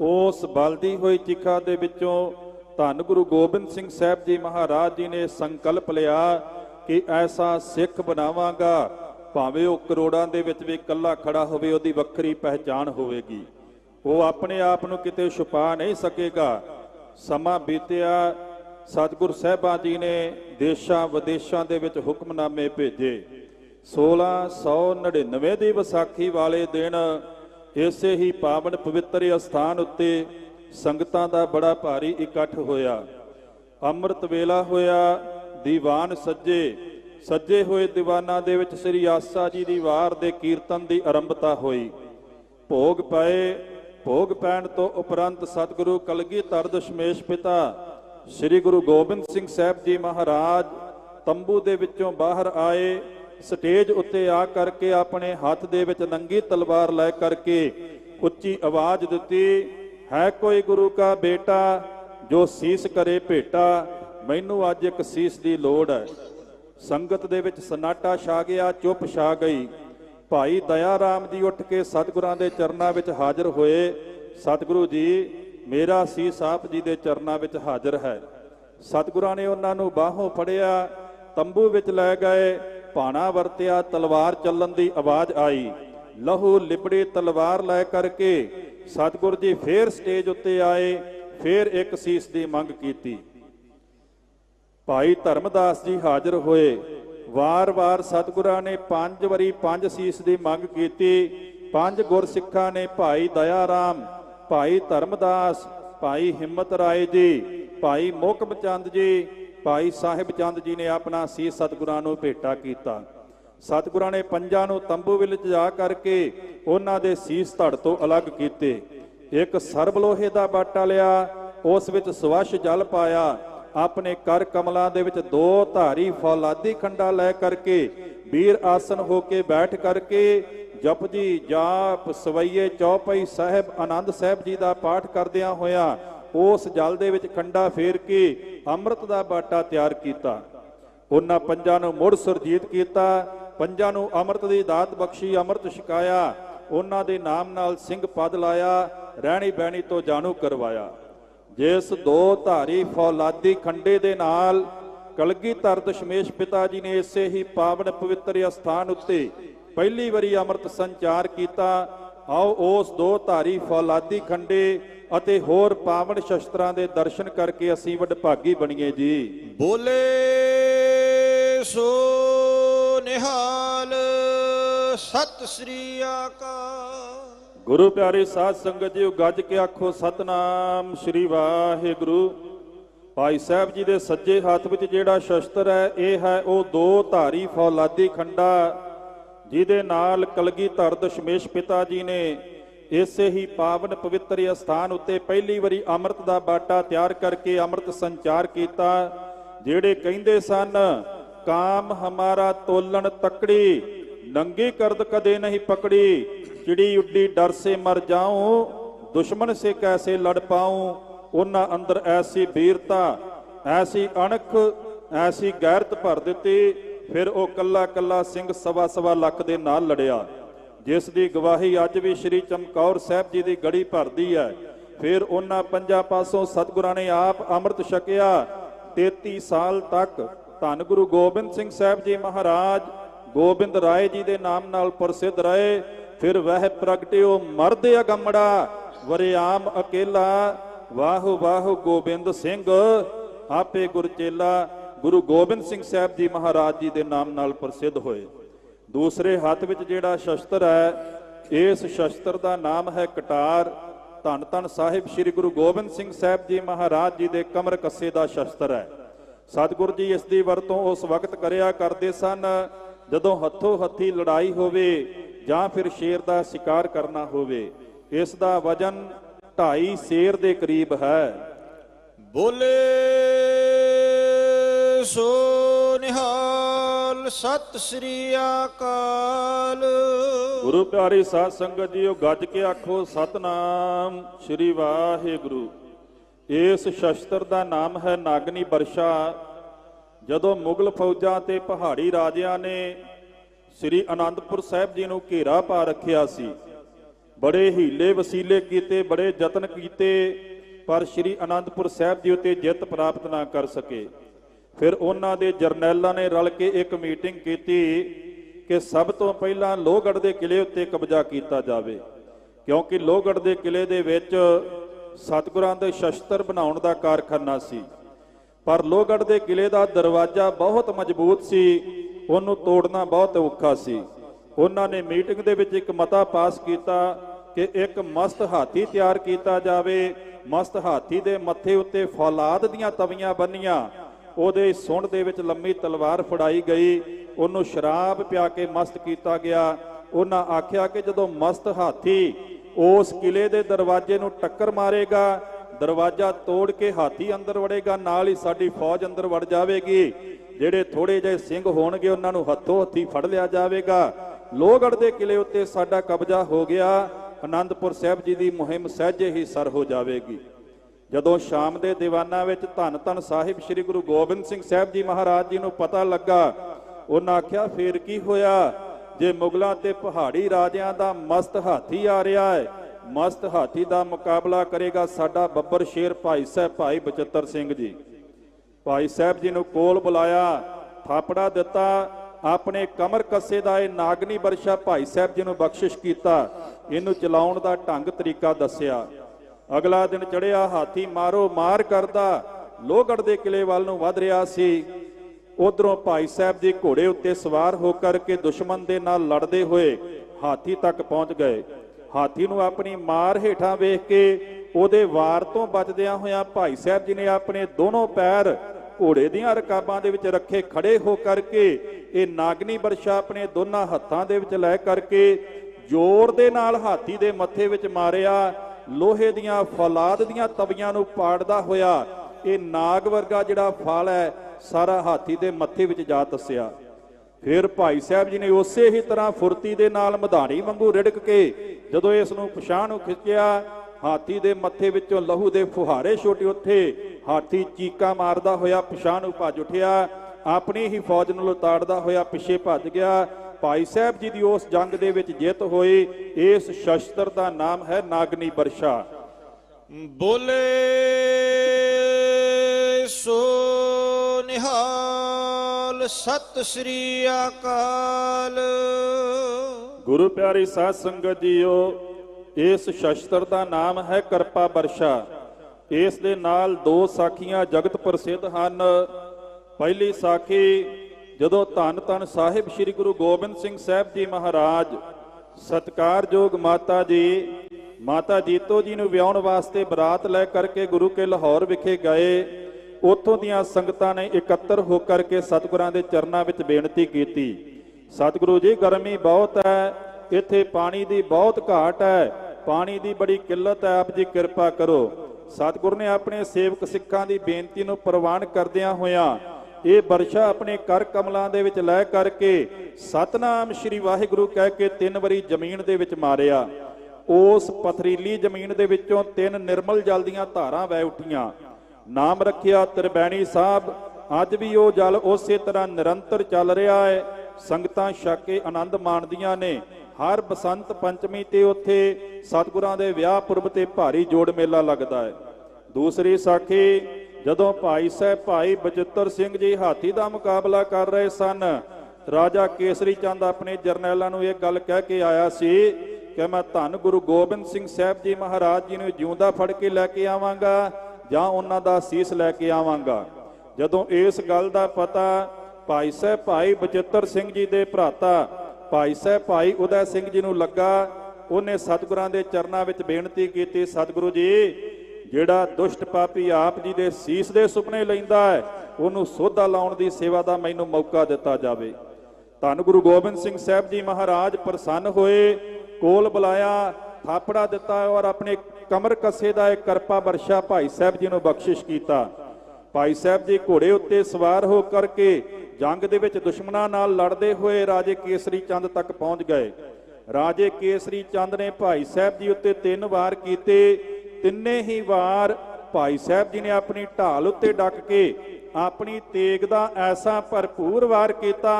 ਉਸ ਬਲਦੀ ਹੋਈ ਚਿਖਾ ਦੇ ਵਿੱਚੋਂ ਧੰਨ ਗੁਰੂ ਗੋਬਿੰਦ ਸਿੰਘ ਸਾਹਿਬ ਜੀ ਮਹਾਰਾਜ ਜੀ ਨੇ ਸੰਕਲਪ ਲਿਆ ਕਿ ਐਸਾ ਸਿੱਖ ਬਣਾਵਾਂਗਾ, ਭਾਵੇਂ ਉਹ ਕਰੋੜਾਂ ਦੇ ਵਿੱਚ ਵੀ ਇਕੱਲਾ ਖੜਾ ਹੋਵੇ, ਉਹਦੀ ਵੱਖਰੀ ਪਹਿਚਾਨ ਹੋਵੇਗੀ। ਉਹ ਆਪਣੇ ਆਪ ਨੂੰ ਕਿਤੇ ਛੁਪਾ ਨਹੀਂ ਸਕੇਗਾ। ਸਮਾਂ ਬੀਤਿਆ। ਸਤਿਗੁਰ ਸਾਹਿਬਾਂ ਜੀ ਨੇ ਦੇਸ਼ਾਂ ਵਿਦੇਸ਼ਾਂ ਦੇ ਵਿੱਚ ਹੁਕਮਨਾਮੇ ਭੇਜੇ। 1699 ਦੀ ਵਿਸਾਖੀ ਵਾਲੇ ਦਿਨ ਇਸੇ ਹੀ ਪਾਵਨ ਪਵਿੱਤਰ ਅਸਥਾਨ ਉੱਤੇ ਸੰਗਤਾਂ ਦਾ ਬੜਾ ਭਾਰੀ ਇਕੱਠ ਹੋਇਆ। ਅੰਮ੍ਰਿਤ ਵੇਲਾ ਹੋਇਆ, ਦੀਵਾਨ ਸੱਜੇ। ਸੱਜੇ ਹੋਏ ਦੀਵਾਨਾਂ ਦੇ ਵਿੱਚ ਸ੍ਰੀ ਆਸਾ ਜੀ ਦੀ ਵਾਰ ਦੇ ਕੀਰਤਨ ਦੀ ਆਰੰਭਤਾ ਹੋਈ। ਭੋਗ ਪਏ ਭੋਗ ਪੈਣ ਤੋਂ ਉਪਰੰਤ ਸਤਿਗੁਰੂ ਕਲਗੀਧਰ ਦਸ਼ਮੇਸ਼ ਪਿਤਾ, ਸ੍ਰੀ ਗੁਰੂ ਗੋਬਿੰਦ ਸਿੰਘ ਸਾਹਿਬ ਜੀ ਮਹਾਰਾਜ ਤੰਬੂ ਦੇ ਵਿੱਚੋਂ ਬਾਹਰ ਆਏ, ਸਟੇਜ ਉੱਤੇ ਆ ਕਰਕੇ ਆਪਣੇ ਹੱਥ ਦੇ ਵਿੱਚ ਨੰਗੀ ਤਲਵਾਰ ਲੈ ਕਰਕੇ ਉੱਚੀ ਆਵਾਜ਼ ਦਿੱਤੀ, ਹੈ ਕੋਈ ਗੁਰੂ ਕਾ ਬੇਟਾ ਜੋ ਸੀਸ ਕਰੇ ਭੇਟਾ, ਮੈਨੂੰ ਅੱਜ ਇੱਕ ਸੀਸ ਦੀ ਲੋੜ ਹੈ। ਸੰਗਤ ਦੇ ਵਿੱਚ ਸਨਾਟਾ ਛਾ ਗਿਆ, ਚੁੱਪ ਛਾ ਗਈ। ਭਾਈ ਦਇਆ ਰਾਮ ਜੀ ਉੱਠ ਕੇ ਸਤਿਗੁਰਾਂ ਦੇ ਚਰਨਾਂ ਵਿੱਚ ਹਾਜ਼ਰ ਹੋਏ। ਸਤਿਗੁਰੂ ਜੀ, ਮੇਰਾ ਸੀਸ ਆਪ ਜੀ ਦੇ ਚਰਨਾਂ ਵਿੱਚ ਹਾਜ਼ਰ ਹੈ। ਸਤਿਗੁਰਾਂ ਨੇ ਉਹਨਾਂ ਨੂੰ ਬਾਹੋਂ ਫੜਿਆ, ਤੰਬੂ ਵਿੱਚ ਲੈ ਗਏ, ਭਾਣਾ ਵਰਤਿਆ, ਤਲਵਾਰ ਚੱਲਣ ਦੀ ਆਵਾਜ਼ ਆਈ। ਲਹੂ ਲਿਪੜੀ ਤਲਵਾਰ ਲੈ ਕਰਕੇ ਸਤਿਗੁਰ ਜੀ ਫੇਰ ਸਟੇਜ ਉੱਤੇ ਆਏ, ਫੇਰ ਇੱਕ ਸੀਸ ਦੀ ਮੰਗ ਕੀਤੀ। ਭਾਈ ਧਰਮਦਾਸ ਜੀ ਹਾਜ਼ਰ ਹੋਏ। ਵਾਰ-ਵਾਰ ਸਤਿਗੁਰਾਂ ਨੇ ਪੰਜ ਵਾਰੀ ਪੰਜ ਸੀਸ ਦੀ ਮੰਗ ਕੀਤੀ। ਪੰਜ ਗੁਰਸਿੱਖਾਂ ਨੇ ਭਾਈ ਦਇਆ ਰਾਮ ਭਾਈ ਧਰਮਦਾਸ, ਭਾਈ ਹਿੰਮਤ ਰਾਏ ਜੀ, ਭਾਈ ਮੋਕਮ ਚੰਦ ਜੀ, ਭਾਈ ਸਾਹਿਬ ਚੰਦ ਜੀ ਨੇ ਆਪਣਾ ਸੀਸ ਸਤਿਗੁਰਾਂ ਨੂੰ ਭੇਟਾ ਕੀਤਾ। ਸਤਿਗੁਰਾਂ ਨੇ ਪੰਜਾਂ ਨੂੰ ਤੰਬੂ ਵਿੱਚ ਜਾ ਕਰਕੇ ਉਹਨਾਂ ਦੇ ਸੀਸ ਧੜ ਤੋਂ ਅਲੱਗ ਕੀਤੇ। ਇੱਕ ਸਰਬ ਲੋਹੇ ਦਾ ਬਾਟਾ ਲਿਆ, ਉਸ ਵਿੱਚ ਸਵੱਛ ਜਲ ਪਾਇਆ ਆਪਣੇ ਕਰ ਕਮਲਾਂ ਦੇ ਵਿੱਚ ਦੋ ਧਾਰੀ ਫੌਲਾਦੀ ਖੰਡਾ ਲੈ ਕਰਕੇ ਵੀਰ ਆਸਨ ਹੋ ਕੇ ਬੈਠ ਕਰਕੇ ਜਪਜੀ, ਜਾਪ, ਸਵਈਏ ਚੌਪਈ ਸਾਹਿਬ, ਆਨੰਦ ਸਾਹਿਬ ਜੀ ਦਾ ਪਾਠ ਕਰਦਿਆਂ ਹੋਇਆ ਉਸ ਜਲ ਦੇ ਵਿੱਚ ਖੰਡਾ ਫੇਰ ਕੇ ਅੰਮ੍ਰਿਤ ਦਾ ਬਾਟਾ ਤਿਆਰ ਕੀਤਾ। ਉਹਨਾਂ ਪੰਜਾਂ ਨੂੰ ਮੁੜ ਸੁਰਜੀਤ ਕੀਤਾ, ਪੰਜਾਂ ਨੂੰ ਅੰਮ੍ਰਿਤ ਦੀ ਦਾਤ ਬਖਸ਼ੀ, ਅੰਮ੍ਰਿਤ ਛਕਾਇਆ, ਉਹਨਾਂ ਦੇ ਨਾਮ ਨਾਲ ਸਿੰਘ ਪਦ ਲਾਇਆ ਰਹਿਣੀ ਬਹਿਣੀ ਤੋਂ ਜਾਣੂ ਕਰਵਾਇਆ। ਜਿਸ ਦੋ ਧਾਰੀ ਫੌਲਾਦੀ ਖੰਡੇ ਦੇ ਨਾਲ ਕਲਗੀਧਰ ਦਸ਼ਮੇਸ਼ ਪਿਤਾ ਜੀ ਨੇ ਇਸੇ ਹੀ ਪਾਵਨ ਪਵਿੱਤਰ ਅਸਥਾਨ ਉੱਤੇ ਪਹਿਲੀ ਵਾਰੀ ਅੰਮ੍ਰਿਤ ਸੰਚਾਰ ਕੀਤਾ, ਆਓ ਉਸ ਦੋ ਧਾਰੀ ਫੌਲਾਦੀ ਖੰਡੇ ਅਤੇ ਹੋਰ ਪਾਵਨ ਸ਼ਸਤਰਾਂ ਦੇ ਦਰਸ਼ਨ ਕਰਕੇ ਅਸੀਂ ਵਡਭਾਗੀ ਬਣੀਏ ਜੀ। ਬੋਲੇ ਸੋ ਨਿਹਾਲ, ਸਤਿ ਸ੍ਰੀ ਅਕਾਲ। ਗੁਰੂ ਪਿਆਰੇ ਸਾਧ ਸੰਗਤ ਜੀਓ ਗੱਜ ਕੇ ਆਖੋ, ਸਤਨਾਮ ਸ੍ਰੀ ਵਾਹਿਗੁਰੂ। ਭਾਈ ਸਾਹਿਬ ਜੀ ਦੇ ਸੱਜੇ ਹੱਥ ਵਿੱਚ ਜਿਹੜਾ ਸ਼ਸਤਰ ਹੈ, ਇਹ ਹੈ ਉਹ ਦੋ ਧਾਰੀ ਫੌਲਾਦੀ ਖੰਡਾ, ਜਿਹਦੇ ਨਾਲ ਕਲਗੀਧਰ ਦਸ਼ਮੇਸ਼ ਪਿਤਾ ਜੀ ਨੇ ਇਸੇ ਹੀ ਪਾਵਨ ਪਵਿੱਤਰ ਅਸਥਾਨ ਉੱਤੇ ਪਹਿਲੀ ਵਾਰੀ ਅੰਮ੍ਰਿਤ ਦਾ ਬਾਟਾ ਤਿਆਰ ਕਰਕੇ ਅੰਮ੍ਰਿਤ ਸੰਚਾਰ ਕੀਤਾ, ਜਿਹੜੇ ਕਹਿੰਦੇ ਸਨ, ਕਾਮ ਹਮਾਰਾ ਤੋਲਣ ਤਕੜੀ, ਨੰਗੀ ਕਰਦ ਕਦੇ ਨਹੀਂ ਪਕੜੀ ਚਿੜੀ ਉੱਡੀ ਡਰ ਸੇ ਮਰ ਜਾऊं ਦੁਸ਼ਮਣ ਸੇ ਕੈਸੇ ਲੜ ਪਾऊं ਉਹਨਾਂ ਅੰਦਰ ਐਸੀ ਵੀਰਤਾ ਐਸੀ ਅਣਖ, ਐਸੀ ਗੈਰਤ ਭਰ ਦਿੱਤੀ, ਫਿਰ ਉਹ ਕੱਲਾ ਕੱਲਾ ਸਿੰਘ ਸਵਾ ਸਵਾ ਲੱਖ ਦੇ ਨਾਲ ਲੜਿਆ। ਜਿਸ ਦੀ ਗਵਾਹੀ ਅੱਜ ਵੀ ਸ੍ਰੀ ਚਮਕੌਰ ਸਾਹਿਬ ਜੀ ਦੀ ਗੜੀ ਭਰਦੀ ਹੈ, ਫਿਰ ਉਹਨਾਂ ਪੰਜਾਂ ਪਾਸੋਂ ਸਤਿਗੁਰਾਂ ਨੇ ਆਪ ਅੰਮ੍ਰਿਤ ਛਕਿਆ। 33 ਸਾਲ ਤੱਕ ਧੰਨ ਗੁਰੂ ਗੋਬਿੰਦ ਸਿੰਘ ਸਾਹਿਬ ਜੀ ਮਹਾਰਾਜ, ਗੋਬਿੰਦ ਰਾਏ ਜੀ ਦੇ ਨਾਮ ਨਾਲ ਪ੍ਰਸਿੱਧ ਰਹੇ। ਫਿਰ ਵਹਿ ਪ੍ਰਗਟਿਓ ਮਰਦ ਅਗੰਮੜਾ ਵਰਿਆਮ ਅਕੇਲਾ। ਵਾਹੁ ਵਾਹੁ ਗੋਬਿੰਦ ਸਿੰਘ, ਆਪੇ ਗੁਰਚੇਲਾ ਗੁਰੂ ਗੋਬਿੰਦ ਸਿੰਘ ਸਾਹਿਬ ਜੀ ਮਹਾਰਾਜ ਜੀ ਦੇ ਨਾਮ ਨਾਲ ਪ੍ਰਸਿੱਧ ਹੋਏ। ਦੂਸਰੇ ਹੱਥ ਵਿੱਚ ਜਿਹੜਾ ਸ਼ਸਤਰ ਹੈ, ਇਸ ਸ਼ਸਤਰ ਦਾ ਨਾਮ ਹੈ ਕਟਾਰ। ਧੰਨ ਧੰਨ ਸਾਹਿਬ ਸ੍ਰੀ ਗੁਰੂ ਗੋਬਿੰਦ ਸਿੰਘ ਸਾਹਿਬ ਜੀ ਮਹਾਰਾਜ ਜੀ ਦੇ ਕਮਰ ਕੱਸੇ ਦਾ ਸ਼ਸਤਰ ਹੈ। ਸਤਿਗੁਰੂ ਜੀ ਇਸ ਦੀ ਵਰਤੋਂ ਉਸ ਵਕਤ ਕਰਿਆ ਕਰਦੇ ਸਨ, ਜਦੋਂ ਹੱਥੋਂ ਹੱਥੀ ਲੜਾਈ ਹੋਵੇ ਜਾਂ ਫਿਰ ਸ਼ੇਰ ਦਾ ਸ਼ਿਕਾਰ ਕਰਨਾ ਹੋਵੇ ਇਸ ਦਾ ਵਜਨ 2.5 ਸ਼ੇਰ ਦੇ ਕਰੀਬ ਹੈ। ਬੋਲੇ ਸੋ ਨਿਹਾਲ ਸਤਿ ਸ੍ਰੀ ਅਕਾਲ। ਗੁਰੂ ਪਿਆਰੀ ਸਾਧ ਸੰਗਤ ਜੀਓ ਗੱਜ ਕੇ ਆਖੋ ਸਤਨਾਮ ਸ੍ਰੀ ਵਾਹਿਗੁਰੂ। ਇਸ ਸ਼ਸਤਰ ਦਾ ਨਾਮ ਹੈ ਨਾਗਨੀ ਵਰਸ਼ਾ। ਜਦੋਂ ਮੁਗਲ ਫੌਜਾਂ ਤੇ ਪਹਾੜੀ ਰਾਜਿਆਂ ਨੇ ਸ੍ਰੀ ਅਨੰਦਪੁਰ ਸਾਹਿਬ ਜੀ ਨੂੰ ਘੇਰਾ ਪਾ ਰੱਖਿਆ ਸੀ। ਬੜੇ ਹੀਲੇ ਵਸੀਲੇ ਕੀਤੇ, ਬੜੇ ਯਤਨ ਕੀਤੇ, ਪਰ ਸ੍ਰੀ ਅਨੰਦਪੁਰ ਸਾਹਿਬ ਜੀ ਉਤੇ ਜਿੱਤ ਪ੍ਰਾਪਤ ਨਾ ਕਰ ਸਕੇ। ਫਿਰ ਉਹਨਾਂ ਦੇ ਜਰਨੈਲਾਂ ਨੇ ਰਲ ਕੇ ਇੱਕ ਮੀਟਿੰਗ ਕੀਤੀ ਕਿ ਸਭ ਤੋਂ ਪਹਿਲਾਂ ਲੋਹਗੜ੍ਹ ਦੇ ਕਿਲੇ ਉੱਤੇ ਕਬਜ਼ਾ ਕੀਤਾ ਜਾਵੇ। ਕਿਉਂਕਿ ਲੋਹਗੜ੍ਹ ਦੇ ਕਿਲੇ ਦੇ ਵਿੱਚ ਸਤਿਗੁਰਾਂ ਦੇ ਸ਼ਸਤਰ ਬਣਾਉਣ ਦਾ ਕਾਰਖਾਨਾ ਸੀ। ਪਰ ਲੋਹਗੜ੍ਹ ਦੇ ਕਿਲੇ ਦਾ ਦਰਵਾਜ਼ਾ ਬਹੁਤ ਮਜ਼ਬੂਤ ਸੀ। ਉਹਨੂੰ ਤੋੜਨਾ ਬਹੁਤ ਔਖਾ ਸੀ। ਉਹਨਾਂ ਨੇ ਮੀਟਿੰਗ ਦੇ ਵਿੱਚ ਇੱਕ ਮਤਾ ਪਾਸ ਕੀਤਾ ਕਿ ਇੱਕ ਮਸਤ ਹਾਥੀ ਤਿਆਰ ਕੀਤਾ ਜਾਵੇ। ਮਸਤ ਹਾਥੀ ਦੇ ਮੱਥੇ ਉੱਤੇ ਫੌਲਾਦ ਦੀਆਂ ਤਵੀਆਂ ਬੰਨੀਆਂ। ਉਹਦੇ ਸੁੰਡ ਦੇ ਵਿੱਚ ਲੰਮੀ ਤਲਵਾਰ ਫੜਾਈ ਗਈ। ਉਹਨੂੰ ਸ਼ਰਾਬ ਪਿਆ ਕੇ ਮਸਤ ਕੀਤਾ ਗਿਆ। ਉਹਨਾਂ ਆਖਿਆ ਕਿ ਜਦੋਂ ਮਸਤ ਹਾਥੀ ਉਸ ਕਿਲੇ ਦੇ ਦਰਵਾਜ਼ੇ ਨੂੰ ਟੱਕਰ ਮਾਰੇਗਾ, ਦਰਵਾਜ਼ਾ ਤੋੜ ਕੇ ਹਾਥੀ ਅੰਦਰ ਵੜੇਗਾ, ਨਾਲ ਹੀ ਸਾਡੀ ਫੌਜ ਅੰਦਰ ਵੜ ਜਾਵੇਗੀ। ਜਿਹੜੇ ਥੋੜੇ ਜਿਹੇ ਸਿੰਘ ਹੋਣਗੇ, ਉਹਨਾਂ ਨੂੰ ਹੱਥੋਂ ਹੱਥੀ ਫੜ ਲਿਆ ਜਾਵੇਗਾ। ਲੋਹਗੜ੍ਹ ਦੇ ਕਿਲੇ ਉੱਤੇ ਸਾਡਾ ਕਬਜ਼ਾ ਹੋ ਗਿਆ। ਆਨੰਦਪੁਰ ਸਾਹਿਬ ਜੀ ਦੀ ਮੁਹਿੰਮ ਸਹਿਜੇ ਹੀ ਸਰ ਹੋ ਜਾਵੇਗੀ। ਜਦੋਂ ਸ਼ਾਮ ਦੇ ਦੀਵਾਨਾਂ ਵਿੱਚ ਧੰਨ ਧੰਨ ਸਾਹਿਬ ਸ੍ਰੀ ਗੁਰੂ ਗੋਬਿੰਦ ਸਿੰਘ ਸਾਹਿਬ ਜੀ ਮਹਾਰਾਜ ਜੀ ਨੂੰ ਪਤਾ ਲੱਗਾ, ਉਹਨਾਂ ਆਖਿਆ, ਫੇਰ ਕੀ ਹੋਇਆ? ਜੇ ਮੁਗਲਾਂ ਤੇ ਪਹਾੜੀ ਰਾਜਿਆਂ ਦਾ ਮਸਤ ਹਾਥੀ ਆ ਰਿਹਾ ਹੈ ਮਸਤ ਹਾਥੀ ਦਾ ਮੁਕਾਬਲਾ ਕਰੇਗਾ ਸਾਡਾ ਬੱਬਰ ਸ਼ੇਰ ਭਾਈ ਸਾਹਿਬ ਭਾਈ ਬਚਿੱਤਰ ਸਿੰਘ ਜੀ। ਭਾਈ ਸਾਹਿਬ ਜੀ ਨੂੰ ਕੋਲ ਬੁਲਾਇਆ, ਥਾਪੜਾ ਦਿੱਤਾ, ਆਪਣੇ ਕਮਰ ਕੱਸੇ ਦਾ ਇਹ ਨਾਗਨੀ ਵਰਸ਼ਾ ਭਾਈ ਸਾਹਿਬ ਜੀ ਨੂੰ ਬਖਸ਼ਿਸ਼ ਕੀਤਾ, ਇਹਨੂੰ ਚਲਾਉਣ ਦਾ ਢੰਗ ਤਰੀਕਾ ਦੱਸਿਆ। ਅਗਲਾ ਦਿਨ ਚੜਿਆ, ਹਾਥੀ ਮਾਰੋ, ਮਾਰ ਕਰਦਾ, ਲੋਹਗੜ੍ਹ ਦੇ ਕਿਲੇ ਵੱਲ ਨੂੰ ਵੱਧ ਰਿਹਾ ਸੀ। ਉਧਰੋਂ ਭਾਈ ਸਾਹਿਬ ਜੀ ਘੋੜੇ ਉੱਤੇ ਸਵਾਰ ਹੋ ਕਰਕੇ ਦੁਸ਼ਮਣ ਦੇ ਨਾਲ ਲੜਦੇ ਹੋਏ ਹਾਥੀ ਤੱਕ ਪਹੁੰਚ ਗਏ। ਹਾਥੀ ਨੂੰ ਆਪਣੀ ਮਾਰ ਹੇਠਾਂ ਵੇਖ ਕੇ ਉਹਦੇ ਵਾਰ ਤੋਂ ਬਚਦਿਆਂ ਹੋਇਆਂ ਭਾਈ ਸਾਹਿਬ ਜੀ ਨੇ ਆਪਣੇ ਦੋਨੋਂ ਪੈਰ ਘੋੜੇ ਦੀਆਂ ਰਕਾਬਾਂ ਦੇ ਵਿੱਚ ਰੱਖੇ ਖੜੇ ਹੋ ਕਰਕੇ ਇਹ ਨਾਗਨੀ ਵਰਸ਼ਾ ਆਪਣੇ ਦੋਨਾਂ ਹੱਥਾਂ ਦੇ ਵਿੱਚ ਲੈ ਕਰਕੇ ਜ਼ੋਰ ਦੇ ਨਾਲ ਹਾਥੀ ਦੇ ਮੱਥੇ ਵਿੱਚ ਮਾਰਿਆ, ਲੋਹੇ ਦੀਆਂ ਫੌਲਾਦ ਦੀਆਂ ਤਵੀਆਂ ਨੂੰ ਪਾੜਦਾ ਹੋਇਆ ਇਹ ਨਾਗ ਵਰਗਾ ਜਿਹੜਾ ਫਲ ਹੈ, ਸਾਰਾ ਹਾਥੀ ਦੇ ਮੱਥੇ ਵਿੱਚ ਜਾ ਤਸਿਆ। ਫਿਰ ਭਾਈ ਸਾਹਿਬ ਜੀ ਨੇ ਉਸੇ ਹੀ ਤਰ੍ਹਾਂ ਫੁਰਤੀ ਦੇ ਨਾਲ ਮਧਾਣੀ ਵਾਂਗੂ ਰਿੜਕ ਕੇ ਜਦੋਂ ਇਸ ਨੂੰ ਪਛਾਣ ਨੂੰ ਖਿੱਚਿਆ ਹਾਥੀ ਦੇ ਮੱਥੇ ਵਿੱਚੋਂ ਲਹੂ ਦੇ ਫੁਹਾਰੇ ਛੋਟੇ ਉੱਥੇ। ਹਾਥੀ ਚੀਕਾਂ ਮਾਰਦਾ ਹੋਇਆ ਪਛਾਣ ਭੱਜ ਉੱਠਿਆ। ਆਪਣੀ ਹੀ ਫੌਜ ਨੂੰ ਲਤਾੜਦਾ ਹੋਇਆ ਪਿੱਛੇ ਭੱਜ ਗਿਆ। ਭਾਈ ਸਾਹਿਬ ਜੀ ਦੀ ਉਸ ਜੰਗ ਦੇ ਵਿੱਚ ਜਿੱਤ ਹੋਈ। ਇਸ ਸ਼ਸਤਰ ਦਾ ਨਾਮ ਹੈ ਨਾਗਨੀ ਵਰਸ਼ਾ ਬੋਲੇ ਸੋ ਨਿਹਾਲ ਸਤਿ ਸ੍ਰੀ ਅਕਾਲ। ਗੁਰੂ ਪਿਆਰੀ ਸਾਧ ਸੰਗਤ ਜੀਓ ਇਸ ਸ਼ਸਤਰ ਦਾ ਨਾਮ ਹੈ ਕਿਰਪਾ ਵਰਸ਼ਾ। ਇਸ ਦੇ ਨਾਲ ਦੋ ਸਾਖੀਆਂ ਜਗਤ ਪ੍ਰਸਿੱਧ ਹਨ। ਪਹਿਲੀ ਸਾਖੀ, ਜਦੋਂ ਧੰਨ ਧੰਨ ਸਾਹਿਬ ਸ੍ਰੀ ਗੁਰੂ ਗੋਬਿੰਦ ਸਿੰਘ ਸਾਹਿਬ ਜੀ ਮਹਾਰਾਜ, ਸਤਕਾਰਯੋਗ ਮਾਤਾ ਜੀ, ਮਾਤਾ ਜੀਤੋ ਜੀ ਨੂੰ ਵਿਆਹਣ ਵਾਸਤੇ ਬਰਾਤ ਲੈ ਕਰਕੇ ਗੁਰੂ ਕੇ ਲਾਹੌਰ ਵਿਖੇ ਗਏ, ਉੱਥੋਂ ਦੀਆਂ ਸੰਗਤਾਂ ਨੇ ਇਕੱਤਰ ਹੋ ਕਰਕੇ ਸਤਿਗੁਰਾਂ ਦੇ ਚਰਨਾਂ ਵਿੱਚ ਬੇਨਤੀ ਕੀਤੀ। ਸਤਿਗੁਰੂ ਜੀ, ਗਰਮੀ ਬਹੁਤ ਹੈ ਇੱਥੇ ਪਾਣੀ ਦੀ ਬਹੁਤ ਘਾਟ ਹੈ। ਪਾਣੀ ਦੀ ਬੜੀ ਕਿੱਲਤ ਹੈ। ਆਪ ਜੀ ਕਿਰਪਾ ਕਰੋ। ਸਤਿਗੁਰ ਨੇ ਆਪਣੇ ਸੇਵਕ ਸਿੱਖਾਂ ਦੀ ਬੇਨਤੀ ਨੂੰ ਪ੍ਰਵਾਨ ਕਰਦਿਆਂ ਹੋਇਆਂ ਇਹ ਵਰਸ਼ਾ ਆਪਣੇ ਕਰ ਕਮਲਾਂ ਦੇ ਵਿੱਚ ਲੈ ਕਰਕੇ ਸਤਨਾਮ ਸ੍ਰੀ ਵਾਹਿਗੁਰੂ ਕਹਿ ਕੇ ਤਿੰਨ ਵਾਰੀ ਜ਼ਮੀਨ ਦੇ ਵਿੱਚ ਮਾਰਿਆ। ਉਸ ਪਥਰੀਲੀ ਜ਼ਮੀਨ ਦੇ ਵਿੱਚੋਂ ਤਿੰਨ ਨਿਰਮਲ ਜਲ ਦੀਆਂ ਧਾਰਾਂ ਵਹਿ ਉੱਠੀਆਂ। ਨਾਮ ਰੱਖਿਆ ਤ੍ਰਿਬੈਣੀ ਸਾਹਿਬ। ਅੱਜ ਵੀ ਉਹ ਜਲ ਉਸੇ ਤਰ੍ਹਾਂ ਨਿਰੰਤਰ ਚੱਲ ਰਿਹਾ ਹੈ। ਸੰਗਤਾਂ ਛੱਕ ਕੇ ਆਨੰਦ ਮਾਣਦੀਆਂ ਨੇ। ਹਰ ਬਸੰਤ ਪੰਚਮੀ ਤੇ ਉੱਥੇ ਸਤਿਗੁਰਾਂ ਦੇ ਵਿਆਹ ਪੁਰਬ ਤੇ ਭਾਰੀ ਜੋੜ ਮੇਲਾ ਲੱਗਦਾ ਹੈ। ਦੂਸਰੀ ਸਾਖੀ, ਜਦੋਂ ਭਾਈ ਸਾਹਿਬ ਭਾਈ ਬਜਿੱਤਰ ਸਿੰਘ ਜੀ ਹਾਥੀ ਦਾ ਮੁਕਾਬਲਾ ਕਰ ਰਹੇ ਸਨ, ਰਾਜਾ ਕੇਸਰੀ ਚੰਦ ਆਪਣੇ ਜਰਨੈਲਾਂ ਨੂੰ ਇਹ ਗੱਲ ਕਹਿ ਕੇ ਆਇਆ ਸੀ ਕਿ ਮੈਂ ਧੰਨ ਗੁਰੂ ਗੋਬਿੰਦ ਸਿੰਘ ਸਾਹਿਬ ਜੀ ਮਹਾਰਾਜ ਜੀ ਨੂੰ ਜਿਉਂਦਾ ਫੜ ਕੇ ਲੈ ਕੇ ਆਵਾਂਗਾ ਜਾਂ ਉਹਨਾਂ ਦਾ ਸੀਸ ਲੈ ਕੇ ਆਵਾਂਗਾ। ਜਦੋਂ ਇਸ ਗੱਲ ਦਾ ਪਤਾ ਭਾਈ ਸਾਹਿਬ ਭਾਈ ਬਚਿੱਤਰ ਸਿੰਘ ਜੀ ਦੇ ਭਰਾਤਾ ਭਾਈ ਸਾਹਿਬ, ਭਾਈ ਉਦੈ ਸਿੰਘ ਜੀ ਨੂੰ ਲੱਗਾ, ਉਹਨੇ ਸਤਿਗੁਰਾਂ ਦੇ ਚਰਨਾਂ ਵਿੱਚ ਬੇਨਤੀ ਕੀਤੀ, ਸਤਿਗੁਰੂ ਜੀ, ਜਿਹੜਾ ਦੁਸ਼ਟ ਪਾਪੀ ਆਪ ਜੀ ਦੇ ਸੀਸ ਦੇ ਸੁਪਨੇ ਲੈਂਦਾ ਹੈ, ਉਹਨੂੰ ਸੋਧਾ ਲਾਉਣ ਦੀ ਸੇਵਾ ਦਾ ਮੈਨੂੰ ਮੌਕਾ ਦਿੱਤਾ ਜਾਵੇ। ਧੰਨ ਗੁਰੂ ਗੋਬਿੰਦ ਸਿੰਘ ਸਾਹਿਬ ਜੀ ਮਹਾਰਾਜ ਪ੍ਰਸੰਨ ਹੋਏ, ਕੋਲ ਬੁਲਾਇਆ, ਥਾਪੜਾ ਦਿੱਤਾ ਔਰ ਆਪਣੇ ਕਮਰ ਕੱਸੇ ਦਾ ਇੱਕ ਕਰਪਾ ਵਰਸ਼ਾ ਭਾਈ ਸਾਹਿਬ ਜੀ ਨੂੰ ਬਖਸ਼ਿਸ਼ ਕੀਤਾ। ਭਾਈ ਸਾਹਿਬ ਜੀ ਘੋੜੇ ਉੱਤੇ ਸਵਾਰ ਹੋ ਕਰਕੇ ਜੰਗ ਦੇ ਵਿੱਚ ਦੁਸ਼ਮਣਾਂ ਨਾਲ ਲੜਦੇ ਹੋਏ ਰਾਜੇ ਕੇਸਰੀ ਚੰਦ ਤੱਕ ਪਹੁੰਚ ਗਏ। ਰਾਜੇ ਕੇਸਰੀ ਚੰਦ ਨੇ ਭਾਈ ਸਾਹਿਬ ਜੀ ਉੱਤੇ ਤਿੰਨ ਵਾਰ ਕੀਤੇ। ਤਿੰਨੇ ਹੀ ਵਾਰ ਭਾਈ ਸਾਹਿਬ ਜੀ ਨੇ ਆਪਣੀ ਢਾਲ ਉੱਤੇ ਡੱਕ ਕੇ ਆਪਣੀ ਤੇਗ ਦਾ ਐਸਾ ਭਰਪੂਰ ਵਾਰ ਕੀਤਾ।